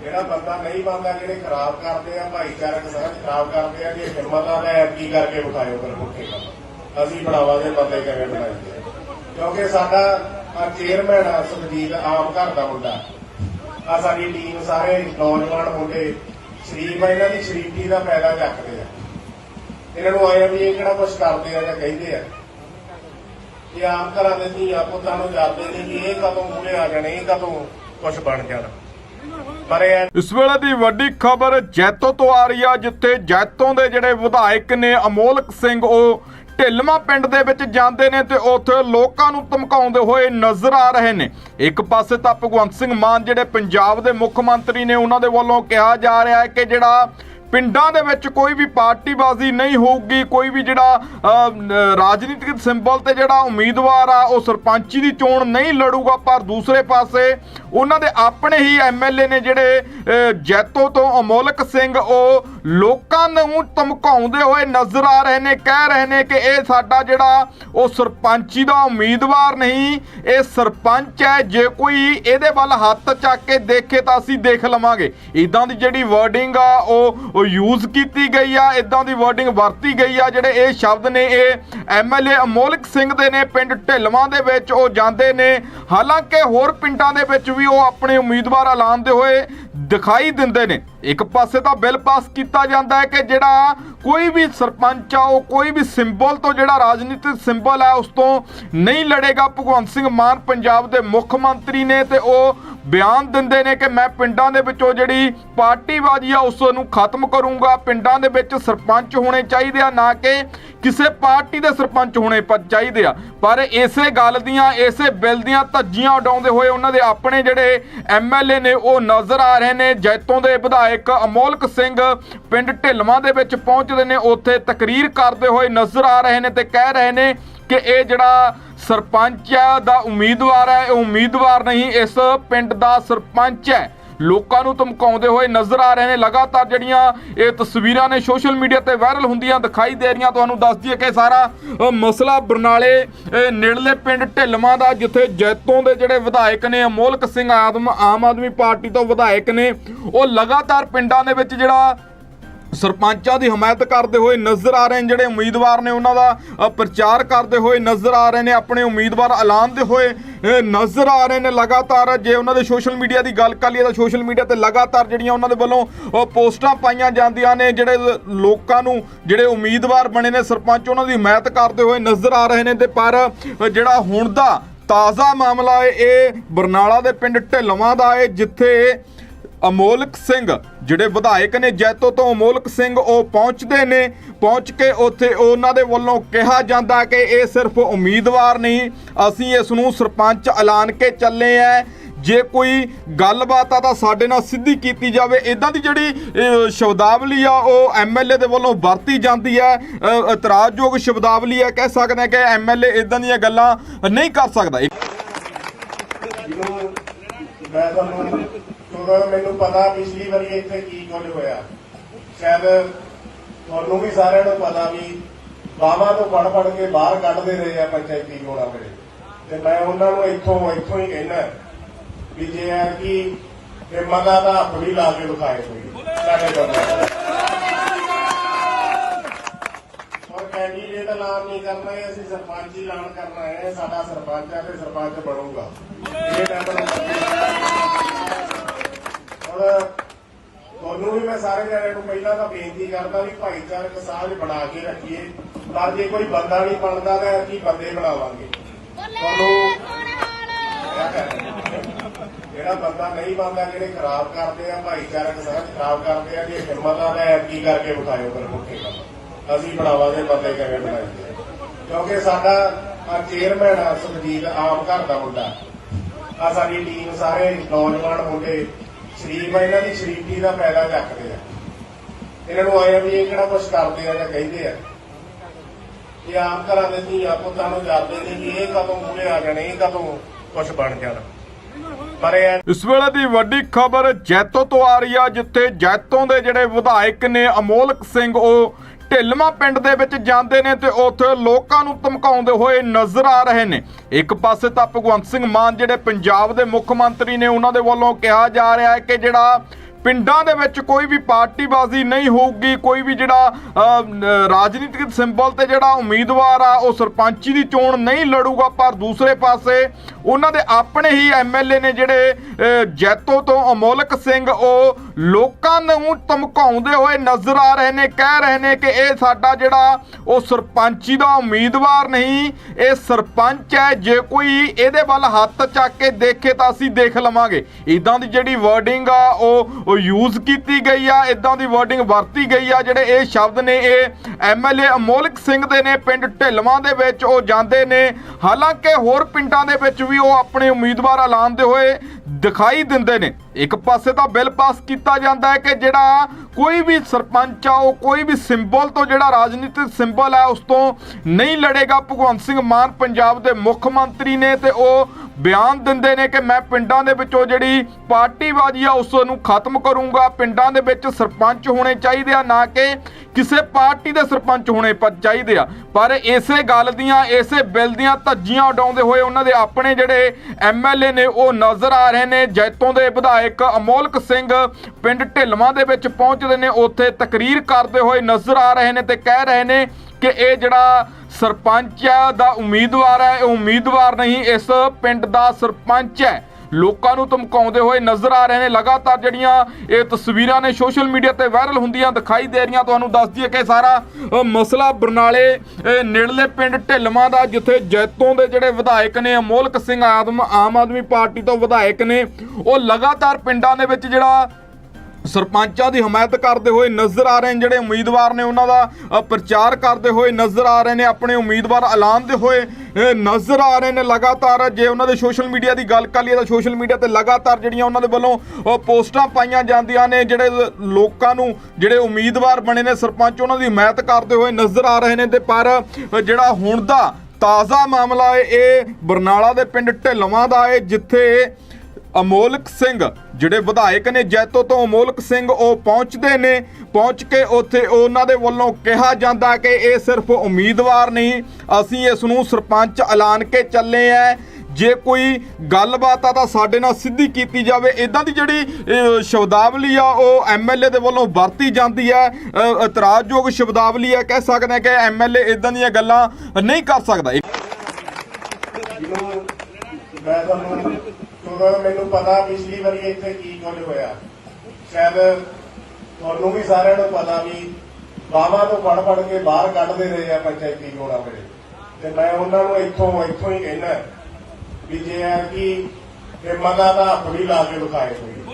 ਜਿਹੜਾ ਬੰਦਾ ਨਹੀਂ ਬਣਦਾ ਜਿਹੜੇ ਖਰਾਬ ਕਰਦੇ ਆ ਭਾਈਚਾਰਕ ਸਾਂਝ ਖਰਾਬ ਕਰਦੇ ਆ ਜੇ ਹਿੰਮਤਾਂ ਦਾ ਐਤਕੀ ਕਰਕੇ ਵਿਖਾਇਓ ਪੁੱਠੇ ਕੰਮ ਅਸੀਂ ਬਣਾਵਾਂਗੇ ਬੰਦੇ ਕਿਵੇਂ ਬਣਾਈਏ ਕਿਉਂਕਿ ਸਾਡਾ ਆ ਚੇਅਰਮੈਨ ਆ ਸੁਖਜੀਤ ਆਮ ਘਰ ਦਾ ਮੁੰਡਾ। ਆ ਸਾਡੀ ਟੀਮ ਸਾਰੇ ਨੌਜਵਾਨ ਮੁੰਡੇ। ਸ਼ਰੀਫ ਆ, ਇਹਨਾਂ ਦੀ ਸ਼ਰੀਫੀ ਦਾ ਫਾਇਦਾ ਚੱਕਦੇ ਆ। ਇਹਨਾਂ ਨੂੰ ਆਇਆ ਵੀ ਇਹ ਕਿਹੜਾ ਕੁਝ ਕਰਦੇ ਆ ਜਾਂ ਕਹਿੰਦੇ ਆ। ਇਹ ਆਮ ਘਰਾਂ ਦੇ ਧੀਆਂ ਪੁੱਤਾਂ ਨੂੰ ਜਾਂਦੇ ਨੇ ਕਿ ਇਹ ਕਦੋਂ ਮੂਹਰੇ ਆ ਜਾਣੇ, ਇਹ ਕਦੋਂ ਕੁਝ ਬਣ ਜਾਣਾ। ਇਸ ਵੇਲੇ ਦੀ ਵੱਡੀ ਖਬਰ ਜੈਤੋ ਤੋਂ ਆ ਰਹੀ ਆ, ਜਿੱਥੇ ਜੈਤੋ ਦੇ ਜਿਹੜੇ ਵਿਧਾਇਕ ਨੇ, ਅਮੋਲਕ ਸਿੰਘ, ਉਹ ਢਿਲਮਾ ਪਿੰਡ ਦੇ ਵਿੱਚ ਜਾਂਦੇ ਨੇ ਤੇ ਉੱਥੇ ਲੋਕਾਂ ਨੂੰ ਧਮਕਾਉਂਦੇ ਹੋਏ ਨਜ਼ਰ ਆ ਰਹੇ ਨੇ। ਇੱਕ ਪਾਸੇ ਤਾਂ ਭਗਵੰਤ ਸਿੰਘ ਮਾਨ ਜਿਹੜੇ ਪੰਜਾਬ ਦੇ ਮੁੱਖ ਮੰਤਰੀ ਨੇ, ਉਹਨਾਂ ਦੇ ਵੱਲੋਂ ਕਿਹਾ ਜਾ ਰਿਹਾ ਹੈ ਕਿ ਜਿਹੜਾ ਪਿੰਡਾਂ ਦੇ ਵਿੱਚ ਕੋਈ ਵੀ ਪਾਰਟੀਬਾਜ਼ੀ ਨਹੀਂ ਹੋਊਗੀ, ਕੋਈ ਵੀ ਜਿਹੜਾ ਰਾਜਨੀਤਿਕ ਸਿੰਬਲ ਤੇ ਜਿਹੜਾ ਉਮੀਦਵਾਰ ਆ, ਉਹ ਸਰਪੰਚੀ ਦੀ ਚੋਣ ਨਹੀਂ ਲੜੂਗਾ, ਪਰ ਦੂਸਰੇ ਪਾਸੇ ਉਹਨਾਂ ਦੇ ਆਪਣੇ ਹੀ ਐਮਐਲਏ ਨੇ ਜਿਹੜੇ ਜੈਤੋ ਤੋਂ ਅਮੋਲਕ ਸਿੰਘ, ਉਹ ਲੋਕਾਂ ਨੂੰ ਧਮਕਾਉਂਦੇ ਹੋਏ ਨਜ਼ਰ ਆ ਰਹੇ ਨੇ, ਕਹਿ ਰਹੇ ਨੇ ਕਿ ਇਹ ਸਾਡਾ ਜਿਹੜਾ, ਉਹ ਸਰਪੰਚੀ ਦਾ ਉਮੀਦਵਾਰ ਨਹੀਂ, ਇਹ ਸਰਪੰਚ ਹੈ, ਜੇ ਕੋਈ ਇਹਦੇ ਵੱਲ ਹੱਥ ਚੱਕ ਕੇ ਦੇਖੇ ਤਾਂ ਅਸੀਂ ਦੇਖ ਲਵਾਂਗੇ। ਇਦਾਂ ਦੀ ਜਿਹੜੀ ਵਰਡਿੰਗ ਆ, ਉਹ ਯੂਜ਼ ਕੀਤੀ ਗਈ ਆ ਇਦਾਂ ਦੀ ਵਰਡਿੰਗ ਵਰਤੀ ਗਈ ਆ, ਜਿਹੜੇ ਇਹ ਸ਼ਬਦ ਨੇ, ਇਹ ਐਮਐਲਏ ਅਮੋਲਕ ਸਿੰਘ ਦੇ ਨੇ, ਪਿੰਡ ਢਿਲਵਾਂ ਦੇ ਵਿੱਚ ਉਹ ਜਾਂਦੇ ਨੇ। ਹਾਲਾਂਕਿ ਹੋਰ ਪਿੰਡਾਂ ਦੇ ਵਿੱਚ ਵੀ ਉਹ ਆਪਣੇ ਉਮੀਦਵਾਰ ਐਲਾਨਦੇ ਹੋਏ ਦਿਖਾਈ ਦਿੰਦੇ ਨੇ। ਇੱਕ ਪਾਸੇ ਤਾਂ ਬਿੱਲ ਪਾਸ ਕੀਤਾ ਜਾਂਦਾ ਹੈ ਕਿ ਜਿਹੜਾ ਕੋਈ ਵੀ ਸਰਪੰਚ ਆ, ਉਹ ਕੋਈ ਵੀ ਸਿੰਬਲ ਤੋਂ ਜਿਹੜਾ ਰਾਜਨੀਤਿਕ ਸਿੰਬਲ ਹੈ, ਉਸ ਤੋਂ ਨਹੀਂ ਲੜੇਗਾ। ਭਗਵੰਤ ਸਿੰਘ ਮਾਨ ਪੰਜਾਬ ਦੇ ਮੁੱਖ ਮੰਤਰੀ ਨੇ ਤੇ ਉਹ ਬਿਆਨ ਦਿੰਦੇ ਨੇ ਕਿ ਮੈਂ ਪਿੰਡਾਂ ਦੇ ਵਿੱਚੋਂ ਜਿਹੜੀ ਪਾਰਟੀਬਾਜ਼ੀ ਆ, ਉਸ ਨੂੰ ਖਤਮ ਕਰੂੰਗਾ। ਪਿੰਡਾਂ ਦੇ ਵਿੱਚ ਸਰਪੰਚ ਹੋਣੇ ਚਾਹੀਦੇ ਆ, ਨਾ ਕਿ ਕਿਸੇ ਪਾਰਟੀ ਦੇ ਸਰਪੰਚ ਹੋਣੇ ਚਾਹੀਦੇ ਆ। ਪਰ ਇਸੇ ਗੱਲ ਦੀਆਂ, ਇਸੇ ਬਿੱਲ ਦੀਆਂ ਧੱਜੀਆਂ ਉਡਾਉਂਦੇ ਹੋਏ ਉਹਨਾਂ ਦੇ ਆਪਣੇ ਜਿਹੜੇ ਐਮਐਲਏ ਨੇ, ਉਹ ਨਜ਼ਰ ਆ ਰਹੇ ਨੇ ਜੈਤੋਂ ਦੇ ਵਿਧਾਇਕ ਅਮੋਲਕ ਸਿੰਘ ਪਿੰਡ ਢਿਲਵਾਂ ਦੇ ਵਿੱਚ ਪਹੁੰਚਦੇ ਨੇ। ਉੱਥੇ ਤਕਰੀਰ ਕਰਦੇ ਹੋਏ ਨਜ਼ਰ ਆ ਰਹੇ ਨੇ ਤੇ ਕਹਿ ਰਹੇ ਨੇ ਕਿ ਇਹ ਜਿਹੜਾ ਸਰਪੰਚ ਹੈ ਦਾ ਉਮੀਦਵਾਰ ਹੈ, ਇਹ ਉਮੀਦਵਾਰ ਨਹੀਂ, ਇਸ ਪਿੰਡ ਦਾ ਸਰਪੰਚ ਹੈ। ਲੋਕਾਂ ਨੂੰ ਧਮਕਾਉਂਦੇ ਹੋਏ ਨਜ਼ਰ ਆ ਰਹੇ ਨੇ। ਲਗਾਤਾਰ ਜਿਹੜੀਆਂ ਇਹ ਤਸਵੀਰਾਂ ਨੇ ਸੋਸ਼ਲ ਮੀਡੀਆ ਤੇ ਵਾਇਰਲ ਹੁੰਦੀਆਂ ਦਿਖਾਈ ਦੇ ਰਹੀਆਂ। ਤੁਹਾਨੂੰ ਦੱਸ ਦਈਏ ਕਿ ਸਾਰਾ ਮਸਲਾ ਬਰਨਾਲੇ ਨੇੜਲੇ ਪਿੰਡ ਢਿਲਵਾਂ ਦਾ, ਜਿੱਥੇ ਜੈਤੋਂ ਦੇ ਜਿਹੜੇ ਵਿਧਾਇਕ ਨੇ, ਅਮੋਲਕ ਸਿੰਘ ਆਦਮ, ਆਮ ਆਦਮੀ ਪਾਰਟੀ ਤੋਂ ਵਿਧਾਇਕ ਨੇ, ਉਹ ਲਗਾਤਾਰ ਪਿੰਡਾਂ ਦੇ ਵਿੱਚ ਜਿਹੜਾ ਸਰਪੰਚਾਂ ਦੀ ਹਮਾਇਤ ਕਰਦੇ ਹੋਏ ਨਜ਼ਰ ਆ ਰਹੇ ਨੇ ਜਿਹੜੇ ਉਮੀਦਵਾਰ ਨੇ ਉਹਨਾਂ ਦਾ ਪ੍ਰਚਾਰ ਕਰਦੇ ਹੋਏ ਨਜ਼ਰ ਆ ਰਹੇ ਨੇ, ਆਪਣੇ ਉਮੀਦਵਾਰ ਐਲਾਨਦੇ ਹੋਏ ਨਜ਼ਰ ਆ ਰਹੇ ਨੇ ਲਗਾਤਾਰ। ਜੇ ਉਹਨਾਂ ਦੇ ਸੋਸ਼ਲ ਮੀਡੀਆ ਦੀ ਗੱਲ ਕਰ ਲਈਏ ਤਾਂ ਸੋਸ਼ਲ ਮੀਡੀਆ ਤੇ ਲਗਾਤਾਰ ਜਿਹੜੀਆਂ ਉਹਨਾਂ ਦੇ ਵੱਲੋਂ ਪੋਸਟਾਂ ਪਾਈਆਂ ਜਾਂਦੀਆਂ ਨੇ, ਜਿਹੜੇ ਲੋਕਾਂ ਨੂੰ, ਜਿਹੜੇ ਉਮੀਦਵਾਰ ਬਣੇ ਨੇ ਸਰਪੰਚ, ਉਹਨਾਂ ਦੀ ਹਮਾਇਤ ਕਰਦੇ ਹੋਏ ਨਜ਼ਰ ਆ ਰਹੇ ਨੇ। ਤੇ ਪਰ ਜਿਹੜਾ ਹੁਣ ਦਾ ਤਾਜ਼ਾ ਮਾਮਲਾ ਹੈ, ਇਹ ਬਰਨਾਲਾ ਦੇ ਪਿੰਡ ਢਿੱਲਵਾਂ ਦਾ ਹੈ, ਜਿੱਥੇ ਅਮੋਲਕ ਸਿੰਘ, ਜਿਹੜੇ ਵਿਧਾਇਕ ਨੇ ਜੈਤੋ ਤੋਂ ਅਮੋਲਕ ਸਿੰਘ, ਉਹ ਪਹੁੰਚਦੇ ਨੇ। ਪਹੁੰਚ ਕੇ ਉੱਥੇ ਉਹਨਾਂ ਦੇ ਵੱਲੋਂ ਕਿਹਾ ਜਾਂਦਾ ਕਿ ਇਹ ਸਿਰਫ ਉਮੀਦਵਾਰ ਨਹੀਂ, ਅਸੀਂ ਇਸ ਨੂੰ ਸਰਪੰਚ ਐਲਾਨ ਕੇ ਚੱਲੇ ਆ। ਜੇ ਕੋਈ ਗੱਲਬਾਤ ਆ ਤਾਂ ਸਾਡੇ ਨਾਲ ਸਿੱਧੀ ਕੀਤੀ ਜਾਵੇ। ਇਦਾਂ ਦੀ ਜਿਹੜੀ ਸ਼ਬਦਾਵਲੀ ਆ, ਉਹ ਐਮਐਲਏ ਦੇ ਵੱਲੋਂ ਵਰਤੀ ਜਾਂਦੀ ਹੈ ਇਤਰਾਜ਼ਯੋਗ ਸ਼ਬਦਾਵਲੀ ਆ। ਕਹਿ ਸਕਦੇ ਹਾਂ ਕਿ ਐਮਐਲਏ ਇਦਾਂ ਦੀਆਂ ਗੱਲਾਂ ਨਹੀਂ ਕਰ ਸਕਦਾ। ਮੈਂ ਤੁਹਾਨੂੰ ਕਿਉਂਕਿ ਮੈਨੂੰ ਪਤਾ ਪਿਛਲੀ ਵਾਰੀ ਇੱਥੇ ਕੀ ਕੁਝ ਹੋਇਆ। ਸ਼ਾਇਦ ਤੁਹਾਨੂੰ ਵੀ ਸਾਰਿਆਂ ਨੂੰ ਪਤਾ ਵੀ ਬਾਵਾ ਤੋਂ ਫੜ ਫੜ ਕੇ ਬਾਹਰ ਕੱਢਦੇ ਰਹੇ ਆ ਪੰਚਾਇਤੀ ਚੋਣਾਂ ਵੇਲੇ ਤੇ ਮੈਂ ਉਹਨਾਂ ਨੂੰ ਇੱਥੋਂ ਇੱਥੋਂ ਹੀ ਕਹਿਣਾ ਵੀ ਜੇ ਆ ਕਿ ਹਿੰਮਤਾਂ ਦਾ ਹੱਥ ਵੀ ਲਾ ਕੇ ਵਿਖਾਏ ਕੋਈ। ਸਾਡੇ ਬੰਦੇ ਔਰ ਕੈਂਡੀਡੇਟ ਐਲਾਨ ਨਹੀਂ ਕਰਨਾ ਹੈ, ਅਸੀਂ ਸਰਪੰਚ ਹੀ ਐਲਾਨ ਕਰਨਾ ਹੈ। ਸਾਡਾ ਸਰਪੰਚ ਹੈ ਤੇ ਸਰਪੰਚ ਬਣੂਗਾ। ਇਹ ਮੈਂਬਰ ਔਰ ਤੁਹਾਨੂੰ ਵੀ ਮੈਂ ਸਾਰੇ ਜਣਿਆਂ ਨੂੰ ਪਹਿਲਾਂ ਤਾਂ ਬੇਨਤੀ ਕਰਦਾ ਵੀ ਭਾਈਚਾਰਕ ਸਾਂਝ ਬਣਾ ਕੇ ਰੱਖੀਏ। ਪਰ ਜੇ ਕੋਈ ਬੰਦਾ ਨਹੀਂ ਬਣਦਾ ਤਾਂ ਅਸੀਂ ਬੰਦੇ ਬਣਾਵਾਂਗੇ। ਤੁਹਾਨੂੰ ਜਿਹੜਾ ਬੰਦਾ ਨਹੀਂ ਬਣਦਾ ਜਿਹੜੇ ਖਰਾਬ ਕਰਦੇ ਆ ਭਾਈਚਾਰਕ ਸਾਂਝ ਖਰਾਬ ਕਰਦੇ ਆ ਜੇ ਹਿੰਮਤ ਆ ਤਾਂ ਕੀ ਕਰਕੇ ਵਿਖਾਇਓ ਪੁੱਠੇ ਕੰਮ ਅਸੀਂ ਬਣਾਵਾਂਗੇ ਬੰਦੇ ਕਿਵੇਂ ਬਣਾਈਏ? ਕਿਉਂਕਿ ਸਾਡਾ ਆ ਚੇਅਰਮੈਨ ਆ ਸੁਖਜੀਤ ਆਮ ਘਰ ਦਾ ਮੁੰਡਾ। ਆ ਸਾਡੀ ਟੀਮ ਸਾਰੇ ਨੌਜਵਾਨ ਮੁੰਡੇ। ਸ਼ਰੀਫ ਆ, ਇਹਨਾਂ ਦੀ ਸ਼ਰੀਫੀ ਦਾ ਫਾਇਦਾ ਚੱਕਦੇ ਆ। ਇਹਨਾਂ ਨੂੰ ਆਇਆ ਵੀ ਇਹ ਕਿਹੜਾ ਕੁਝ ਕਰਦੇ ਆ ਜਾਂ ਕਹਿੰਦੇ ਆ। ਇਹ ਆਮ ਘਰਾਂ ਦੇ ਧੀਆ ਪੁੱਤਾਂ ਨੂੰ ਜਾਂਦੇ ਨੇ ਕਿ ਇਹ ਕਦੋਂ ਮੂਹਰੇ ਆ ਜਾਣੇ, ਇਹ ਕਦੋਂ ਕੁਝ ਬਣ ਜਾਣਾ। ਪਰ ਇਸ ਵੇਲੇ ਦੀ ਵੱਡੀ ਖਬਰ ਜੈਤੋ ਤੋਂ ਆ ਰਹੀ ਆ, ਜਿੱਥੇ ਜੈਤੋ ਦੇ ਜਿਹੜੇ ਵਿਧਾਇਕ ਨੇ, ਅਮੋਲਕ ਸਿੰਘ, ਉਹ ਢਿਲਮਾ ਪਿੰਡ ਦੇ ਵਿੱਚ ਜਾਂਦੇ ਨੇ ਤੇ ਉੱਥੇ ਲੋਕਾਂ ਨੂੰ ਧਮਕਾਉਂਦੇ ਹੋਏ ਨਜ਼ਰ ਆ ਰਹੇ ਨੇ। ਇੱਕ ਪਾਸੇ ਤਾਂ ਭਗਵੰਤ ਸਿੰਘ ਮਾਨ ਜਿਹੜੇ ਪੰਜਾਬ ਦੇ ਮੁੱਖ ਮੰਤਰੀ ਨੇ, ਉਹਨਾਂ ਦੇ ਵੱਲੋਂ ਕਿਹਾ ਜਾ ਰਿਹਾ ਹੈ ਕਿ ਜਿਹੜਾ ਪਿੰਡਾਂ ਦੇ ਵਿੱਚ ਕੋਈ ਵੀ ਪਾਰਟੀਬਾਜ਼ੀ ਨਹੀਂ ਹੋਊਗੀ, ਕੋਈ ਵੀ ਜਿਹੜਾ ਰਾਜਨੀਤਿਕ ਸਿੰਬਲ ਤੇ ਜਿਹੜਾ ਉਮੀਦਵਾਰ ਆ, ਉਹ ਸਰਪੰਚੀ ਦੀ ਚੋਣ ਨਹੀਂ ਲੜੂਗਾ, ਪਰ ਦੂਸਰੇ ਪਾਸੇ ਉਹਨਾਂ ਦੇ ਆਪਣੇ ਹੀ ਐਮਐਲਏ ਨੇ ਜਿਹੜੇ ਜੈਤੋ ਤੋਂ ਅਮੋਲਕ ਸਿੰਘ, ਉਹ ਲੋਕਾਂ ਨੂੰ ਧਮਕਾਉਂਦੇ ਹੋਏ ਨਜ਼ਰ ਆ ਰਹੇ ਨੇ, ਕਹਿ ਰਹੇ ਨੇ ਕਿ ਇਹ ਸਾਡਾ ਜਿਹੜਾ, ਉਹ ਸਰਪੰਚੀ ਦਾ ਉਮੀਦਵਾਰ ਨਹੀਂ, ਇਹ ਸਰਪੰਚ ਹੈ, ਜੇ ਕੋਈ ਇਹਦੇ ਵੱਲ ਹੱਥ ਚੱਕ ਕੇ ਦੇਖੇ ਤਾਂ ਅਸੀਂ ਦੇਖ ਲਵਾਂਗੇ। ਇਦਾਂ ਦੀ ਜਿਹੜੀ ਵਰਡਿੰਗ ਆ, ਉਹ ਉਹ ਯੂਜ਼ ਕੀਤੀ ਗਈ ਆ ਇਦਾਂ ਦੀ ਵਰਡਿੰਗ ਵਰਤੀ ਗਈ ਆ, ਜਿਹੜੇ ਇਹ ਸ਼ਬਦ ਨੇ, ਇਹ ਐਮਐਲਏ ਅਮੋਲਕ ਸਿੰਘ ਦੇ ਨੇ, ਪਿੰਡ ਢਿਲਵਾਂ ਦੇ ਵਿੱਚ ਉਹ ਜਾਂਦੇ ਨੇ। ਹਾਲਾਂਕਿ ਹੋਰ ਪਿੰਡਾਂ ਦੇ ਵਿੱਚ ਵੀ ਉਹ ਆਪਣੇ ਉਮੀਦਵਾਰ ਐਲਾਨਦੇ ਹੋਏ ਦਿਖਾਈ ਦਿੰਦੇ ਨੇ। ਇੱਕ ਪਾਸੇ ਤਾਂ ਬਿੱਲ ਪਾਸ ਕੀਤਾ ਜਾਂਦਾ ਹੈ ਕਿ ਜਿਹੜਾ ਕੋਈ ਵੀ ਸਰਪੰਚ ਆ, ਉਹ ਕੋਈ ਵੀ ਸਿੰਬਲ ਤੋਂ ਜਿਹੜਾ ਰਾਜਨੀਤਿਕ ਸਿੰਬਲ ਹੈ ਉਸ ਤੋਂ ਨਹੀਂ ਲੜੇਗਾ। ਭਗਵੰਤ ਸਿੰਘ ਮਾਨ ਪੰਜਾਬ ਦੇ ਮੁੱਖ ਮੰਤਰੀ ਨੇ ਤੇ ਉਹ ਬਿਆਨ ਦਿੰਦੇ ਨੇ ਕਿ ਮੈਂ ਪਿੰਡਾਂ ਦੇ ਵਿੱਚੋਂ ਜਿਹੜੀ ਪਾਰਟੀਬਾਜ਼ੀ ਆ, ਉਸ ਨੂੰ ਖਤਮ ਕਰੂੰਗਾ। ਪਿੰਡਾਂ ਦੇ ਵਿੱਚ ਸਰਪੰਚ ਹੋਣੇ ਚਾਹੀਦੇ ਆ, ਨਾ ਕਿ ਕਿਸੇ ਪਾਰਟੀ ਦੇ ਸਰਪੰਚ ਹੋਣੇ ਚਾਹੀਦੇ ਆ। ਪਰ ਇਸੇ ਗੱਲ ਦੀਆਂ, ਇਸੇ ਬਿੱਲ ਦੀਆਂ ਧੱਜੀਆਂ ਉਡਾਉਂਦੇ ਹੋਏ ਉਹਨਾਂ ਦੇ ਆਪਣੇ ਜਿਹੜੇ ਐਮਐਲਏ ਨੇ, ਉਹ ਨਜ਼ਰ ਆ ਰਹੇ ਨੇ। ਜੈਤੋਂ ਦੇ ਵਿਧਾਇਕ ਅਮੋਲਕ ਸਿੰਘ ਪਿੰਡ ਢਿਲਵਾਂ ਦੇ ਵਿੱਚ ਪਹੁੰਚਦੇ ਨੇ। ਉੱਥੇ ਤਕਰੀਰ ਕਰਦੇ ਹੋਏ ਨਜ਼ਰ ਆ ਰਹੇ ਨੇ ਤੇ ਕਹਿ ਰਹੇ ਨੇ ਕਿ ਇਹ ਜਿਹੜਾ ਸਰਪੰਚ ਹੈ, ਦਾ ਉਮੀਦਵਾਰ ਹੈ, ਇਹ ਉਮੀਦਵਾਰ ਨਹੀਂ, ਇਸ ਪਿੰਡ ਦਾ ਸਰਪੰਚ ਹੈ। ਲੋਕਾਂ ਨੂੰ ਧਮਕਾਉਂਦੇ ਹੋਏ ਨਜ਼ਰ ਆ ਰਹੇ ਨੇ। ਲਗਾਤਾਰ ਜਿਹੜੀਆਂ ਇਹ ਤਸਵੀਰਾਂ ਨੇ ਸੋਸ਼ਲ ਮੀਡੀਆ ਤੇ ਵਾਇਰਲ ਹੁੰਦੀਆਂ ਦਿਖਾਈ ਦੇ ਰਹੀਆਂ, ਤੁਹਾਨੂੰ ਦੱਸ ਦਈਏ ਕਿ ਸਾਰਾ ਮਸਲਾ ਬਰਨਾਲੇ ਨੇੜਲੇ ਪਿੰਡ ਢਿਲਵਾਂ ਦਾ, ਜਿੱਥੇ ਜੈਤੋਂ ਦੇ ਜਿਹੜੇ ਵਿਧਾਇਕ ਨੇ, ਅਮੋਲਕ ਸਿੰਘ ਆਦਮ, ਆਮ ਆਦਮੀ ਪਾਰਟੀ ਤੋਂ ਵਿਧਾਇਕ ਨੇ, ਉਹ ਲਗਾਤਾਰ ਪਿੰਡਾਂ ਦੇ ਵਿੱਚ ਜਿਹੜਾ ਸਰਪੰਚਾਂ ਦੀ ਹਮਾਇਤ ਕਰਦੇ ਹੋਏ ਨਜ਼ਰ ਆ ਰਹੇ ਨੇ ਜਿਹੜੇ ਉਮੀਦਵਾਰ ਨੇ ਉਹਨਾਂ ਦਾ ਪ੍ਰਚਾਰ ਕਰਦੇ ਹੋਏ ਨਜ਼ਰ ਆ ਰਹੇ ਨੇ, ਆਪਣੇ ਉਮੀਦਵਾਰ ਐਲਾਨਦੇ ਹੋਏ ਨਜ਼ਰ ਆ ਰਹੇ ਨੇ ਲਗਾਤਾਰ। ਜੇ ਉਹਨਾਂ ਦੇ ਸੋਸ਼ਲ ਮੀਡੀਆ ਦੀ ਗੱਲ ਕਰ ਲਈਏ ਤਾਂ ਸੋਸ਼ਲ ਮੀਡੀਆ ਤੇ ਲਗਾਤਾਰ ਜਿਹੜੀਆਂ ਉਹਨਾਂ ਦੇ ਵੱਲੋਂ ਪੋਸਟਾਂ ਪਾਈਆਂ ਜਾਂਦੀਆਂ ਨੇ, ਜਿਹੜੇ ਲੋਕਾਂ ਨੂੰ, ਜਿਹੜੇ ਉਮੀਦਵਾਰ ਬਣੇ ਨੇ ਸਰਪੰਚ, ਉਹਨਾਂ ਦੀ ਹਮਾਇਤ ਕਰਦੇ ਹੋਏ ਨਜ਼ਰ ਆ ਰਹੇ ਨੇ ਤੇ ਪਰ ਜਿਹੜਾ ਹੁਣ ਦਾ ਤਾਜ਼ਾ ਮਾਮਲਾ ਹੈ, ਇਹ ਬਰਨਾਲਾ ਦੇ ਪਿੰਡ ਢਿੱਲਵਾਂ ਦਾ ਹੈ, ਜਿੱਥੇ ਅਮੋਲਕ ਸਿੰਘ। ਜਿਹੜੇ ਵਿਧਾਇਕ ਨੇ ਜੈਤੋ ਤੋਂ ਅਮੋਲਕ ਸਿੰਘ ਉਹ ਪਹੁੰਚਦੇ ਨੇ। ਪਹੁੰਚ ਕੇ ਉੱਥੇ ਉਹਨਾਂ ਦੇ ਵੱਲੋਂ ਕਿਹਾ ਜਾਂਦਾ ਕਿ ਇਹ ਸਿਰਫ ਉਮੀਦਵਾਰ ਨਹੀਂ, ਅਸੀਂ ਇਸ ਨੂੰ ਸਰਪੰਚ ਐਲਾਨ ਕੇ ਚੱਲੇ ਆ ਜੇ ਕੋਈ ਗੱਲਬਾਤ ਆ ਤਾਂ ਸਾਡੇ ਨਾਲ ਸਿੱਧੀ ਕੀਤੀ ਜਾਵੇ। ਇਦਾਂ ਦੀ ਜਿਹੜੀ ਸ਼ਬਦਾਵਲੀ ਆ, ਉਹ ਐਮਐਲਏ ਦੇ ਵੱਲੋਂ ਵਰਤੀ ਜਾਂਦੀ ਹੈ ਇਤਰਾਜ਼ਯੋਗ ਸ਼ਬਦਾਵਲੀ ਹੈ ਕਹਿ ਸਕਦੇ ਹਾਂ ਕਿ ਐਮਐਲਏ ਇਦਾਂ ਦੀਆਂ ਗੱਲਾਂ ਨਹੀਂ ਕਰ ਸਕਦਾ। ਮੈਂ ਤੁਹਾਨੂੰ ਕਿਉਂਕਿ ਮੈਨੂੰ ਪਤਾ ਪਿਛਲੀ ਵਾਰੀ ਇੱਥੇ ਕੀ ਕੁਝ ਹੋਇਆ। ਸ਼ਾਇਦ ਤੁਹਾਨੂੰ ਵੀ ਸਾਰਿਆਂ ਨੂੰ ਪਤਾ ਵੀ ਬਾਵਾ ਤੋਂ ਫੜ ਫੜ ਕੇ ਬਾਹਰ ਕੱਢਦੇ ਰਹੇ ਆ ਪੰਚਾਇਤੀ ਚੋਣਾਂ ਵੇਲੇ ਤੇ ਮੈਂ ਉਹਨਾਂ ਨੂੰ ਇੱਥੋਂ ਇੱਥੋਂ ਹੀ ਕਹਿਣਾ ਵੀ ਜੇ ਹੈ ਕਿ ਹਿੰਮਤ ਆ ਤਾਂ ਹੱਥ ਵੀ ਲਾ ਕੇ ਵਿਖਾਏ ਕੋਈ